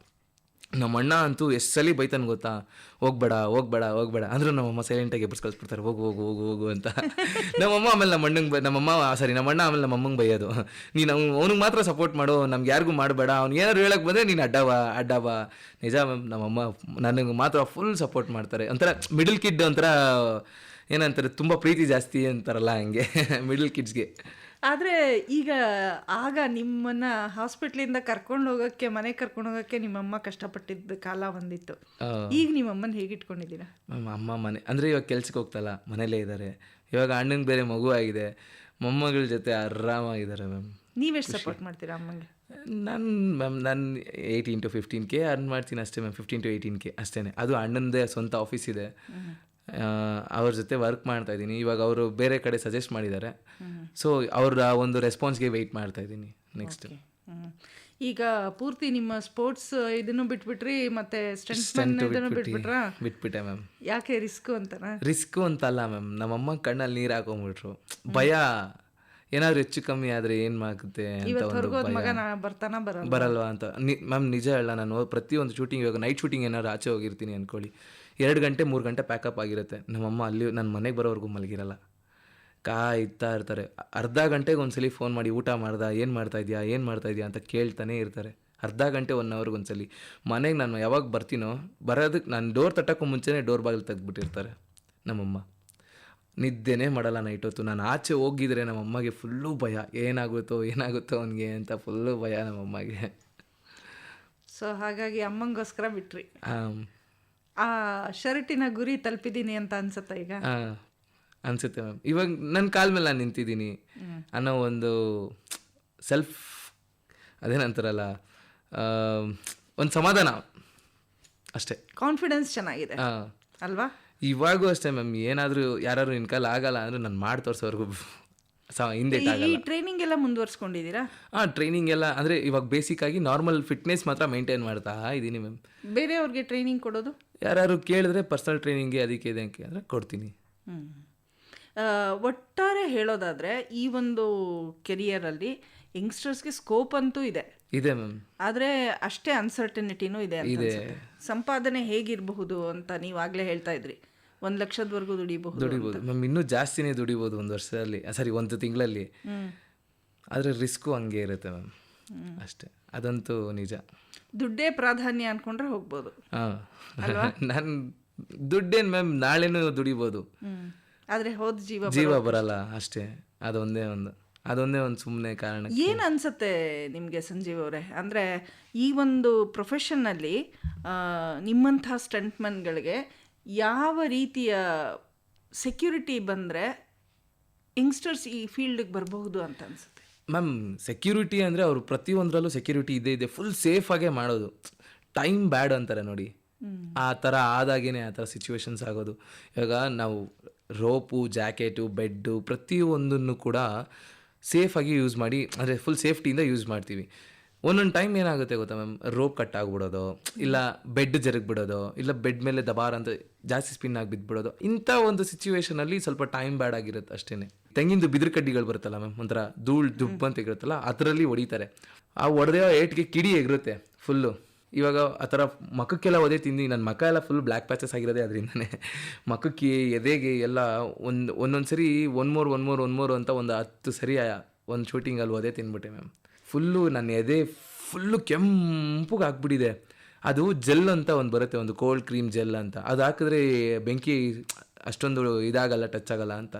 ನಮ್ಮ ಅಣ್ಣ ಅಂತೂ ಎಷ್ಟು ಸಲ ಬೈತಾನೆ ಗೊತ್ತಾ? ಹೋಗ್ಬೇಡ ಹೋಗ್ಬೇಡ ಹೋಗ್ಬೇಡ. ಅಂದ್ರೆ ನಮ್ಮಮ್ಮ ಸೈಲೆಂಟಾಗಿ ಎಬ್ಬರ್ಸ್ ಕಳಿಸ್ಬಿಡ್ತಾರೆ. ಹೋಗು ಹೋಗು ಹೋಗು ಹೋಗು ಅಂತ. [LAUGHS] ನಮ್ಮಮ್ಮ ಆಮೇಲೆ ನಮ್ಮ ಅಣ್ಣಂಗೆ ಬೈ ನಮ್ಮಮ್ಮ ಸಾರಿ ನಮ್ಮ ಅಣ್ಣ ಆಮೇಲೆ ನಮ್ಮ ಅಮ್ಮಂಗೆ ಬೈಯೋದು. [LAUGHS] ನೀನು ಅವ್ನು ಅವ್ನಿಗೆ ಮಾತ್ರ ಸಪೋರ್ಟ್ ಮಾಡು. ನಮ್ಗೆ ಯಾರಿಗೂ ಮಾಡಬೇಡ. ಅವ್ನು ಏನಾದ್ರು ಹೇಳಕ್ಕೆ ಬಂದರೆ ನೀನು ಅಡ್ಡವ ಅಡ್ಡವ. ನಿಜ ನಮ್ಮಮ್ಮ ನನಗೆ ಮಾತ್ರ ಫುಲ್ ಸಪೋರ್ಟ್ ಮಾಡ್ತಾರೆ. ಒಂಥರ ಮಿಡಲ್ ಕಿಡ್ ಒಂಥರ, ಏನಂತಾರೆ, ತುಂಬ ಪ್ರೀತಿ ಜಾಸ್ತಿ ಅಂತಾರಲ್ಲ ಹಂಗೆ. [LAUGHS] ಮಿಡಲ್ ಕಿಡ್ಸ್ಗೆ ಆದರೆ ಈಗ ಆಗ ನಿಮ್ಮನ್ನ ಹಾಸ್ಪಿಟ್ಲಿಂದ ಕರ್ಕೊಂಡು ಹೋಗೋಕ್ಕೆ ಮನೆಗೆ ಕರ್ಕೊಂಡು ಹೋಗೋಕ್ಕೆ ನಿಮ್ಮಮ್ಮ ಕಷ್ಟಪಟ್ಟಿದ್ದ ಕಾಲ ಬಂದಿತ್ತು. ಈಗ ನಿಮ್ಮಮ್ಮನ ಹೇಗೆ ಇಟ್ಕೊಂಡಿದ್ದೀರಾ ಮ್ಯಾಮ್ ಅಮ್ಮ ಮನೆ ಅಂದರೆ ಇವಾಗ ಕೆಲ್ಸಕ್ಕೆ ಹೋಗ್ತಲ್ಲ ಮನೇಲೇ ಇದ್ದಾರೆ ಇವಾಗ ಅಣ್ಣನ ಬೇರೆ ಮಗು ಆಗಿದೆ ಮೊಮ್ಮಗಳ ಜೊತೆ ಆರಾಮಾಗಿದ್ದಾರೆ ಮ್ಯಾಮ್. ನೀವೆಷ್ಟು ಸಪೋರ್ಟ್ ಮಾಡ್ತೀರಾ ಅಮ್ಮಂಗೆ? ನಾನು ಮ್ಯಾಮ್ ನಾನು eighteen to fifteen K earn ಮಾಡ್ತೀನಿ ಅಷ್ಟೇ ma'am fifteen to eighteen K ಅಷ್ಟೇ ಅದು ಅಣ್ಣಂದೇ ಸ್ವಂತ ಆಫೀಸ್ ಇದೆ. ಅವ್ರ ಜೊತೆ ವರ್ಕ್ ಮಾಡ್ತಾ ಇದ್ದೀನಿ. ಇವಾಗ ಅವರು ಬೇರೆ ಕಡೆ ಸಜೆಸ್ಟ್ ಮಾಡಿದ್ದಾರೆ. ಸೊ ಅವ್ರ ಒಂದು ರೆಸ್ಪಾನ್ಸ್ಗೆ ವೆಯ್ಟ್ ಮಾಡ್ತಾ ಇದ್ದೀನಿ ನೆಕ್ಸ್ಟ್ ಈಗ ಪೂರ್ತಿ ನಿಮ್ಮ ಸ್ಪೋರ್ಟ್ಸ್ ಇದನ್ನು ಬಿಟ್ಬಿಟ್ರಿ ಮತ್ತೆ ಬಿಟ್ಬಿಟ್ರಾ? ಬಿಟ್ಬಿಟ್ಟೆ ಮ್ಯಾಮ್ ಯಾಕೆ ರಿಸ್ಕ್ ಅಂತನಾ? ರಿಸ್ಕ್ ಅಂತಲ್ಲ ಮ್ಯಾಮ್ ನಮ್ಮಮ್ಮ ಕಣ್ಣಲ್ಲಿ ನೀರು ಹಾಕೊಂಡ್ಬಿಟ್ರು ಭಯ. ಏನಾದ್ರು ಹೆಚ್ಚು ಕಮ್ಮಿ ಆದ್ರೆ ಏನ್ ಆಗುತ್ತೆ ಅಂತ ಬರಲ್ವಾ? ಅಂತ. ಮ್ಯಾಮ್ ನಿಜ ಹೇಳ ನಾನು ಪ್ರತಿಯೊಂದು ಶೂಟಿಂಗ್ ಇವಾಗ ನೈಟ್ ಶೂಟಿಂಗ್ ಏನಾದ್ರು ಆಚೆ ಹೋಗಿರ್ತೀನಿ ಅಂದ್ಕೊಳ್ಳಿ ಎರಡು ಗಂಟೆ ಮೂರು ಗಂಟೆ ಪ್ಯಾಕಪ್ ಆಗಿರುತ್ತೆ. ನಮ್ಮಮ್ಮ ಅಲ್ಲಿ ನನ್ನ ಮನೆಗೆ ಬರೋವರೆಗೂ ಮಲಗಿರಲ್ಲ. ಕಾಯ್ತಾ ಇರ್ತಾರೆ. ಅರ್ಧ ಗಂಟೆಗೆ ಒಂದ್ಸಲಿ ಫೋನ್ ಮಾಡಿ ಊಟ ಮಾಡ್ದ ಏನು ಮಾಡ್ತಾ ಇದೆಯಾ ಏನು ಮಾಡ್ತಾ ಇದೆಯಾ ಅಂತ ಕೇಳ್ತಾನೆ ಇರ್ತಾರೆ. ಅರ್ಧ ಗಂಟೆ ಒನ್ ಅವರ್ಗೆ ಒಂದ್ಸಲಿ. ಮನೆಗೆ ನಾನು ಯಾವಾಗ ಬರ್ತೀನೋ ಬರೋದಕ್ಕೆ ನಾನು ಡೋರ್ ತಟ್ಟಕ್ಕೂ ಮುಂಚೆನೇ ಡೋರ್ ಬಾಗಿಲು ತೆಗ್ದುಬಿಟ್ಟಿರ್ತಾರೆ ನಮ್ಮಮ್ಮ. ನಿದ್ದೆನೇ ಮಾಡಲ್ಲ ನೈಟ್ ಹೊತ್ತು. ನಾನು ಆಚೆ ಹೋಗಿದ್ರೆ ನಮ್ಮಮ್ಮಗೆ ಫುಲ್ಲು ಭಯ. ಏನಾಗುತ್ತೋ ಏನಾಗುತ್ತೋ ಅವನಿಗೆ ಅಂತ ಫುಲ್ಲು ಭಯ ನಮ್ಮಮ್ಮಗೆ. ಸೊ ಹಾಗಾಗಿ ಅಮ್ಮಂಗೋಸ್ಕರ ಬಿಟ್ರಿ. ಆಮ್, ಆ ಶರ್ಟಿನ ಗುರಿ ತಲುಪಿದ್ದೀನಿ ಅಂತ ಅನ್ಸುತ್ತೆ ಈಗ? ಅನ್ಸುತ್ತೆ ಮ್ಯಾಮ್. ಇವಾಗ ನನ್ನ ಕಾಲ ಮೇಲೆ ನಾನು ನಿಂತಿದ್ದೀನಿ. ಅನ್ನೋ ಒಂದು ಸೆಲ್ಫ್ ಅದೇನಂತಾರಲ್ಲ ಒಂದು ಸಮಾಧಾನ ಅಷ್ಟೇ. ಕಾನ್ಫಿಡೆನ್ಸ್ ಚೆನ್ನಾಗಿದೆ. ಅಲ್ವಾ? ಇವಾಗೂ ಅಷ್ಟೇ ಮ್ಯಾಮ್. ಏನಾದರೂ ಯಾರು ನಿನ್ನ ಕಾಲ ಆಗಲ್ಲ ಅಂದ್ರೆ ನಾನು ಮಾಡಿ ತೋರಿಸೋರ್ಗು [LAUGHS] ಸ ಹಿಂದೆ ಈ ಟ್ರೈನಿಂಗ್ ಎಲ್ಲ ಮುಂದುವರ್ಸ್ಕೊಂಡಿದ್ದೀರಾ? ಹಾಂ ಟ್ರೈನಿಂಗ್ ಎಲ್ಲ ಅಂದರೆ ಇವಾಗ ಬೇಸಿಕ್ ಆಗಿ ನಾರ್ಮಲ್ ಫಿಟ್ನೆಸ್ ಮಾತ್ರ ಮೇಂಟೈನ್ ಮಾಡ್ತಾ ಇದ್ದೀನಿ ಮ್ಯಾಮ್. ಬೇರೆಯವ್ರಿಗೆ ಟ್ರೈನಿಂಗ್ ಕೊಡೋದು? ಯಾರು ಕೇಳಿದ್ರೆ ಪರ್ಸನಲ್ ಟ್ರೈನಿಂಗ್ಗೆ ಅದಕ್ಕೆ ಇದಕ್ಕೆ ಅಂದರೆ ಕೊಡ್ತೀನಿ. ಒಟ್ಟಾರೆ ಹೇಳೋದಾದ್ರೆ ಈ ಒಂದು ಕೆರಿಯರಲ್ಲಿ ಯಂಗ್ಸ್ಟರ್ಸ್ಗೆ ಸ್ಕೋಪ್ ಅಂತೂ ಇದೆ. ಇದೆ ಮ್ಯಾಮ್ ಆದರೆ ಅಷ್ಟೇ ಅನ್ಸರ್ಟನಿಟಿನೂ ಇದೆ ಇದೆ. ಸಂಪಾದನೆ ಹೇಗಿರಬಹುದು ಅಂತ ನೀವು ಆಗಲೇ ಹೇಳ್ತಾ ಇದ್ರಿ. ಒಂದು ಲಕ್ಷದವರೆಗೂ ದುಡಿಬಹುದು ದುಡಿಬೋದು ಮ್ಯಾಮ್ ಇನ್ನೂ ಜಾಸ್ತಿನೇ ದುಡಿಬೋದು ಒಂದು ವರ್ಷದಲ್ಲಿ ಸಾರಿ ಒಂದು ತಿಂಗಳಲ್ಲಿ. ಆದರೆ ರಿಸ್ಕು ಹಂಗೆ ಇರುತ್ತೆ ಮ್ಯಾಮ್ ಅಷ್ಟೇ. ಅದಂತೂ ನಿಜ. ದುಡ್ಡೇ ಪ್ರಾಧಾನ್ಯ ಅನ್ಕೊಂಡ್ರೆ ಹೋಗ್ಬೋದು. ನಾನು ದುಡ್ಡೇನು ಮ್ಯಾಮ್ ನಾಳೆನೂ ದುಡಿಬೋದು. ಆದ್ರೆ ಆದರೆ ಹೋದ ಜೀವ ಜೀವ ಬರಲ್ಲ ಅಷ್ಟೇ. ಅದೊಂದೇ ಒಂದು ಅದೊಂದೇ ಒಂದು ಸುಮ್ಮನೆ ಕಾರಣ ಏನು ಅನ್ಸುತ್ತೆ ನಿಮಗೆ ಸಂಜೀವ್ ಅವರೇ? ಅಂದರೆ ಈ ಒಂದು ಪ್ರೊಫೆಷನ್ನಲ್ಲಿ ನಿಮ್ಮಂಥ ಸ್ಟಂಟ್ಮನ್ಗಳಿಗೆ ಯಾವ ರೀತಿಯ ಸೆಕ್ಯೂರಿಟಿ ಬಂದರೆ ಯಂಗ್ಸ್ಟರ್ಸ್ ಈ ಫೀಲ್ಡಿಗೆ ಬರಬಹುದು ಅಂತ ಅನ್ಸುತ್ತೆ? ಮ್ಯಾಮ್ ಸೆಕ್ಯೂರಿಟಿ ಅಂದರೆ ಅವರು ಪ್ರತಿಯೊಂದರಲ್ಲೂ ಸೆಕ್ಯೂರಿಟಿ ಇದೆ ಇದೆ ಫುಲ್ ಸೇಫಾಗೇ ಮಾಡೋದು. ಟೈಮ್ ಬ್ಯಾಡ್ ಅಂತಾರೆ ನೋಡಿ. ಆ ಥರ ಆದಾಗೇನೆ ಆ ಥರ ಸಿಚುವೇಶನ್ಸ್ ಆಗೋದು. ಇವಾಗ ನಾವು ರೋಪು ಜಾಕೆಟು ಬೆಡ್ಡು ಪ್ರತಿಯೊಂದನ್ನು ಕೂಡ ಸೇಫಾಗಿ ಯೂಸ್ ಮಾಡಿ ಅಂದರೆ ಫುಲ್ ಸೇಫ್ಟಿಯಿಂದ ಯೂಸ್ ಮಾಡ್ತೀವಿ. ಒಂದೊಂದು ಟೈಮ್ ಏನಾಗುತ್ತೆ ಗೊತ್ತಾ ಮ್ಯಾಮ್? ರೋಪ್ ಕಟ್ ಆಗಿಬಿಡೋದು ಇಲ್ಲ ಬೆಡ್ ಜರುಗ್ಬಿಡೋದು ಇಲ್ಲ ಬೆಡ್ ಮೇಲೆ ದಬಾರ್ ಅಂತ ಜಾಸ್ತಿ ಸ್ಪಿನ್ ಆಗಿ ಬಿದ್ದುಬಿಡೋದು ಇಂಥ ಒಂದು ಸಿಚುವೇಶನಲ್ಲಿ ಸ್ವಲ್ಪ ಟೈಮ್ ಬ್ಯಾಡ್ ಆಗಿರುತ್ತೆ ಅಷ್ಟೇ ತೆಂಗಿಂದು ಬಿದಿರು ಕಡ್ಡಿಗಳು ಬರುತ್ತಲ್ಲ ಮ್ಯಾಮ್ ಒಂಥರ ಧೂಳು ದುಬ್ಬ ಅಂತ ಇರುತ್ತಲ್ಲ, ಅದರಲ್ಲಿ ಹೊಡಿತಾರೆ. ಆ ಒಡೆದೇ ಏಟ್ಗೆ ಕಿಡಿ ಎಗರುತ್ತೆ ಫುಲ್ಲು ಇವಾಗ ಆ ಥರ ಮಖಕ್ಕೆಲ್ಲ ಒದೆ ತಿಂದು ನನ್ನ ಮಖ ಎಲ್ಲ ಫುಲ್ ಬ್ಲ್ಯಾಕ್ ಪ್ಯಾಚಸ್ ಆಗಿರೋದೇ ಅದರಿಂದನೇ. ಮಕ್ಕಕ್ಕೆ, ಎದೆಗೆ ಎಲ್ಲ ಒಂದು, ಒಂದೊಂದು ಸರಿ one more one more one more ಅಂತ ಒಂದು ಹತ್ತು ಸರಿ ಒಂದು ಶೂಟಿಂಗಲ್ಲಿ ಒದೆ ತಿಂದ್ಬಿಟ್ಟೆ ಮ್ಯಾಮ್ ಫುಲ್ಲು ನನ್ನ ಎದೆ ಫುಲ್ಲು ಕೆಂಪುಗೆ ಆಗ್ಬಿಟ್ಟಿದೆ ಅದು ಜೆಲ್ ಅಂತ ಒಂದು ಬರುತ್ತೆ ಒಂದು ಕೋಲ್ಡ್ ಕ್ರೀಮ್ ಜೆಲ್ ಅಂತ. ಅದು ಹಾಕಿದ್ರೆ ಬೆಂಕಿ ಅಷ್ಟೊಂದು ಇದಾಗಲ್ಲ ಟಚ್ ಆಗಲ್ಲ ಅಂತ.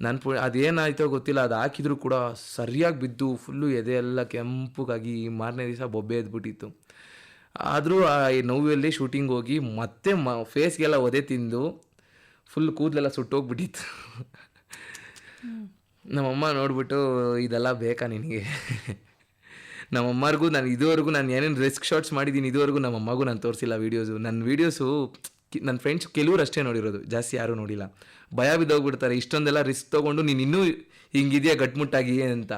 ನನ್ನ ಪು ಅದೇನಾಯ್ತೋ ಗೊತ್ತಿಲ್ಲ ಅದು ಹಾಕಿದ್ರು ಕೂಡ ಸರಿಯಾಗಿ ಬಿದ್ದು ಫುಲ್ಲು ಎದೆ ಎಲ್ಲ ಕೆಂಪಗಾಗಿ ಮಾರನೇ ದಿವಸ ಬೊಬ್ಬೆ ಎದ್ಬಿಟ್ಟಿತ್ತು. ಆದರೂ ಆ ನೋವಲ್ಲಿ ಶೂಟಿಂಗ್ ಹೋಗಿ ಮತ್ತೆ ಮ ಫೇಸ್ಗೆಲ್ಲ ಒದೆ ತಿಂದು ಫುಲ್ ಕೂದಲೆಲ್ಲ ಸುಟ್ಟೋಗ್ಬಿಟ್ಟಿತ್ತು. ನಮ್ಮಮ್ಮ ನೋಡ್ಬಿಟ್ಟು ಇದೆಲ್ಲ ಬೇಕಾ ನಿನಗೆ? ನಮ್ಮಮ್ಮರಿಗೂ ನಾನು ಇದುವರೆಗೂ ನಾನು ಏನೇನು ರಿಸ್ಕ್ ಶಾಟ್ಸ್ ಮಾಡಿದ್ದೀನಿ ಇದುವರೆಗೂ ನಮ್ಮ ಅಮ್ಮಗೂ ನಾನು ತೋರಿಸಿಲ್ಲ ವೀಡಿಯೋಸು ನನ್ನ ವೀಡಿಯೋಸು ನನ್ನ ಫ್ರೆಂಡ್ಸ್ ಕೆಲವ್ರು ಅಷ್ಟೇ ನೋಡಿರೋದು. ಜಾಸ್ತಿ ಯಾರೂ ನೋಡಿಲ್ಲ. ಭಯ ಬಿದ್ದೋಗ್ಬಿಡ್ತಾರೆ. ಇಷ್ಟೊಂದೆಲ್ಲ ರಿಸ್ಕ್ ತೊಗೊಂಡು ನೀನು ಇನ್ನೂ ಹಿಂಗಿದೆಯಾ ಗಟ್ಮುಟ್ಟಾಗಿ ಅಂತ.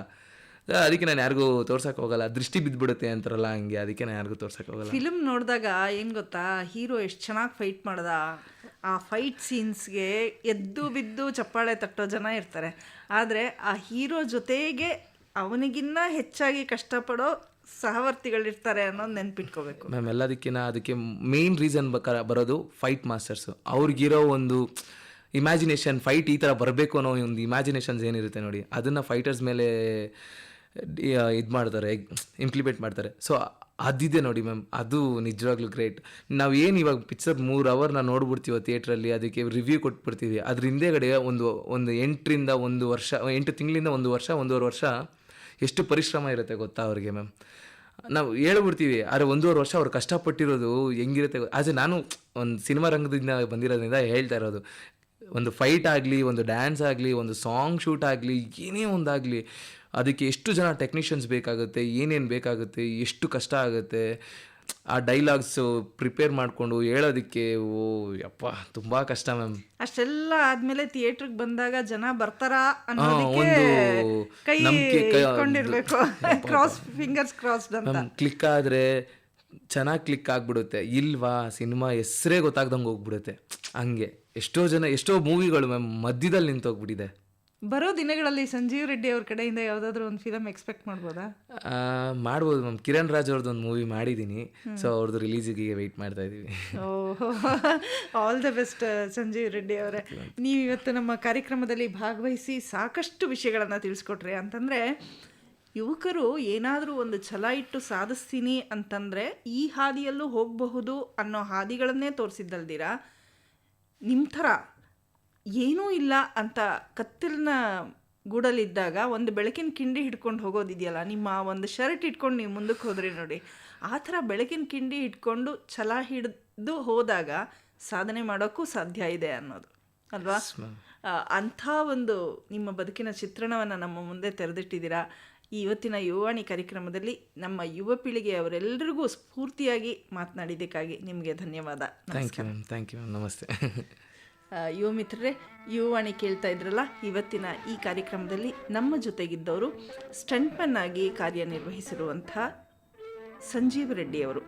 ಅದಕ್ಕೆ ನಾನು ಯಾರಿಗೂ ತೋರ್ಸಕ್ಕೆ ಹೋಗಲ್ಲ. ದೃಷ್ಟಿ ಬಿದ್ದುಬಿಡುತ್ತೆ ಅಂತಾರಲ್ಲ ಹಂಗೆ. ಅದಕ್ಕೆ ನಾನು ಯಾರಿಗೂ ತೋರ್ಸಕ್ಕೆ ಹೋಗಲ್ಲ. ಫಿಲಮ್ ನೋಡಿದಾಗ ಏನು ಗೊತ್ತಾ? ಹೀರೋ ಎಷ್ಟು ಚೆನ್ನಾಗಿ ಫೈಟ್ ಮಾಡ್ದ? ಆ ಫೈಟ್ ಸೀನ್ಸ್ಗೆ ಎದ್ದು ಬಿದ್ದು ಚಪ್ಪಾಳೆ ತಟ್ಟೋ ಜನ ಇರ್ತಾರೆ. ಆದರೆ ಆ ಹೀರೋ ಜೊತೆಗೆ ಅವನಿಗಿನ್ನ ಹೆಚ್ಚಾಗಿ ಕಷ್ಟಪಡೋ ಸಹವರ್ತಿಗಳಿರ್ತಾರೆ ಅನ್ನೋದು ನೆನ್ಪಿಟ್ಕೋಬೇಕು. ಮ್ಯಾಮ್ ಎಲ್ಲದಕ್ಕಿಂತ ಅದಕ್ಕೆ ಮೇನ್ ರೀಸನ್ ಬರೋದು ಫೈಟ್ ಮಾಸ್ಟರ್ಸು ಅವ್ರಿಗಿರೋ ಒಂದು ಇಮ್ಯಾಜಿನೇಷನ್ ಫೈಟ್ ಈ ಥರ ಬರಬೇಕು ಅನ್ನೋ ಒಂದು ಇಮ್ಯಾಜಿನೇಷನ್ಸ್ ಏನಿರುತ್ತೆ ನೋಡಿ, ಅದನ್ನು ಫೈಟರ್ಸ್ ಮೇಲೆ ಇದು ಮಾಡ್ತಾರೆ ಇಂಪ್ಲಿಮೆಂಟ್ ಮಾಡ್ತಾರೆ. ಸೊ ಅದಿದೆ ನೋಡಿ ಮ್ಯಾಮ್ ಅದು ನಿಜವಾಗ್ಲೂ ಗ್ರೇಟ್ ನಾವು ಏನು ಇವಾಗ ಪಿಕ್ಚರ್ ಮೂರು ಅವರ್ ನಾವು ನೋಡ್ಬಿಡ್ತೀವಿ ಥಿಯೇಟ್ರಲ್ಲಿ ಅದಕ್ಕೆ ರಿವ್ಯೂ ಕೊಟ್ಬಿಡ್ತೀವಿ. ಅದ್ರ ಹಿಂದೆಗಡೆ ಒಂದು ಒಂದು ಎಂಟರಿಂದ ಒಂದು ವರ್ಷ, ಎಂಟು ತಿಂಗಳಿಂದ ಒಂದು ವರ್ಷ, ಒಂದೂವರೆ ವರ್ಷ ಎಷ್ಟು ಪರಿಶ್ರಮ ಇರುತ್ತೆ ಗೊತ್ತಾ ಅವ್ರಿಗೆ ಮ್ಯಾಮ್ ನಾವು ಹೇಳ್ಬಿಡ್ತೀವಿ, ಆದರೆ ಒಂದೂವರೆ ವರ್ಷ ಅವ್ರು ಕಷ್ಟಪಟ್ಟಿರೋದು ಹೆಂಗಿರುತ್ತೆ ಆದ್ರೆ ನಾನು ಒಂದು ಸಿನಿಮಾ ರಂಗದಿಂದ ಬಂದಿರೋದ್ರಿಂದ ಹೇಳ್ತಾ ಇರೋದು, ಒಂದು ಫೈಟ್ ಆಗಲಿ, ಒಂದು ಡ್ಯಾನ್ಸ್ ಆಗಲಿ, ಒಂದು ಸಾಂಗ್ ಶೂಟ್ ಆಗಲಿ, ಏನೇ ಒಂದಾಗಲಿ, ಅದಕ್ಕೆ ಎಷ್ಟು ಜನ ಟೆಕ್ನಿಷಿಯನ್ಸ್ ಬೇಕಾಗುತ್ತೆ, ಏನೇನು ಬೇಕಾಗುತ್ತೆ, ಎಷ್ಟು ಕಷ್ಟ ಆಗುತ್ತೆ ಆ ಡೈಲಾಗ್ಸ್ ಪ್ರಿಪೇರ್ ಮಾಡಿಕೊಂಡು ಹೇಳೋದಕ್ಕೆ ಓ ಯಪ್ಪ ತುಂಬಾ ಕಷ್ಟ ಮ್ಯಾಮ್ ಅಷ್ಟೆಲ್ಲ ಆದ್ಮೇಲೆ ಥಿಯೇಟ್ರಿಗೆ ಬಂದಾಗ ಜನ ಬರ್ತಾರಾ ಅನ್ನೋದಕ್ಕೆ ಕ್ರಾಸ್ ಫಿಂಗರ್ಸ್ ಕ್ರಾಸ್ ಕ್ಲಿಕ್ ಆದರೆ ಚೆನ್ನಾಗಿ ಕ್ಲಿಕ್ ಆಗಿಬಿಡುತ್ತೆ. ಇಲ್ವಾ ಸಿನಿಮಾ ಹೆಸರೇ ಗೊತ್ತಾಗ್ದಂಗೆ ಹೋಗ್ಬಿಡುತ್ತೆ. ಹಂಗೆ. ಎಷ್ಟೋ ಜನ ಎಷ್ಟೋ ಮೂವಿಗಳು ಮ್ಯಾಮ್ ಮಧ್ಯದಲ್ಲಿ ನಿಂತೋಗ್ಬಿಟ್ಟಿದೆ. ಬರೋ ದಿನಗಳಲ್ಲಿ ಸಂಜೀವ್ ರೆಡ್ಡಿ ಅವ್ರ ಕಡೆಯಿಂದ ಯಾವ್ದಾದ್ರು ಒಂದು ಫಿಲಮ್ ಎಕ್ಸ್ಪೆಕ್ಟ್ ಮಾಡ್ಬೋದಾ? ಮಾಡ್ಬೋದು. ಮ್ಯಾಮ್ ಕಿರಣ್ ರಾಜ್ ಅವ್ರದ್ದು ಒಂದು ಮೂವಿ ಮಾಡಿದ್ದೀನಿ ಸೊ ಅವ್ರದ್ದು ರಿಲೀಸಿಗೆ ವೆಯ್ಟ್ ಮಾಡ್ತಾ ಇದ್ದೀವಿ. All the best Sanjeev Reddy ಅವರೇ. ನೀವು ಇವತ್ತು ನಮ್ಮ ಕಾರ್ಯಕ್ರಮದಲ್ಲಿ ಭಾಗವಹಿಸಿ ಸಾಕಷ್ಟು ವಿಷಯಗಳನ್ನು ತಿಳಿಸ್ಕೊಟ್ರಿ. ಅಂತಂದರೆ ಯುವಕರು ಏನಾದರೂ ಒಂದು ಛಲ ಇಟ್ಟು ಸಾಧಿಸ್ತೀನಿ ಅಂತಂದರೆ ಈ ಹಾದಿಯಲ್ಲೂ ಹೋಗಬಹುದು ಅನ್ನೋ ಹಾದಿಗಳನ್ನೇ ತೋರಿಸಿದ್ದಲ್ದಿರ? ನಿಮ್ಮ ಥರ ಏನೂ ಇಲ್ಲ ಅಂತ ಕತ್ತಲಿನ ಗೂಡಲಿದ್ದಾಗ ಒಂದು ಬೆಳಕಿನ ಕಿಂಡಿ ಹಿಡ್ಕೊಂಡು ಹೋಗೋದಿದೆಯಲ್ಲ ನಿಮ್ಮ ಒಂದು ಶರ್ಟ್ ಇಟ್ಕೊಂಡು ನೀವು ಮುಂದಕ್ಕೆ ಹೋದ್ರಿ ನೋಡಿ. ಆ ಥರ ಬೆಳಕಿನ ಕಿಂಡಿ ಇಟ್ಕೊಂಡು ಛಲ ಹಿಡಿದು ಹೋದಾಗ ಸಾಧನೆ ಮಾಡೋಕ್ಕೂ ಸಾಧ್ಯ ಇದೆ ಅನ್ನೋದು. ಅಲ್ವಾ? ಅಂಥ ಒಂದು ನಿಮ್ಮ ಬದುಕಿನ ಚಿತ್ರಣವನ್ನು ನಮ್ಮ ಮುಂದೆ ತೆರೆದಿಟ್ಟಿದ್ದೀರಾ? ಈ ಇವತ್ತಿನ ಯುವಾಣಿ ಕಾರ್ಯಕ್ರಮದಲ್ಲಿ ನಮ್ಮ ಯುವ ಪೀಳಿಗೆಯವರೆಲ್ಲರಿಗೂ ಸ್ಫೂರ್ತಿಯಾಗಿ ಮಾತನಾಡಿದ್ದಕ್ಕಾಗಿ ನಿಮಗೆ ಧನ್ಯವಾದ. Thank you ma'am thank you ma'am ನಮಸ್ತೆ. [LAUGHS] ಯುವ ಮಿತ್ರರೇ, ಯುವವಾಣಿ ಕೇಳ್ತಾ ಇದ್ರಲ್ಲ, ಇವತ್ತಿನ ಈ ಕಾರ್ಯಕ್ರಮದಲ್ಲಿ ನಮ್ಮ ಜೊತೆಗಿದ್ದವರು ಸ್ಟಂಟ್ಮನ್ ಆಗಿ ಕಾರ್ಯನಿರ್ವಹಿಸಿರುವಂತಹ ಸಂಜೀವ್ ರೆಡ್ಡಿಯವರು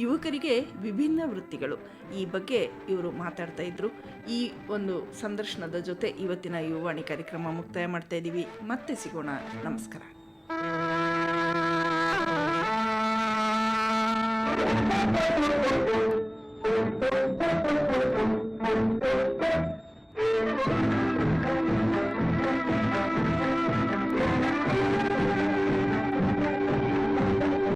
ಯುವಕರಿಗೆ ವಿಭಿನ್ನ ವೃತ್ತಿಗಳು. ಈ ಬಗ್ಗೆ ಇವರು ಮಾತಾಡ್ತಾ ಇದ್ರು. ಈ ಒಂದು ಸಂದರ್ಶನದ ಜೊತೆ ಇವತ್ತಿನ ಯುವವಾಣಿ ಕಾರ್ಯಕ್ರಮ ಮುಕ್ತಾಯ ಮಾಡ್ತಾ ಇದ್ದೀವಿ ಮತ್ತೆ ಸಿಗೋಣ. ನಮಸ್ಕಾರ. Thank [LAUGHS] you. Thank you.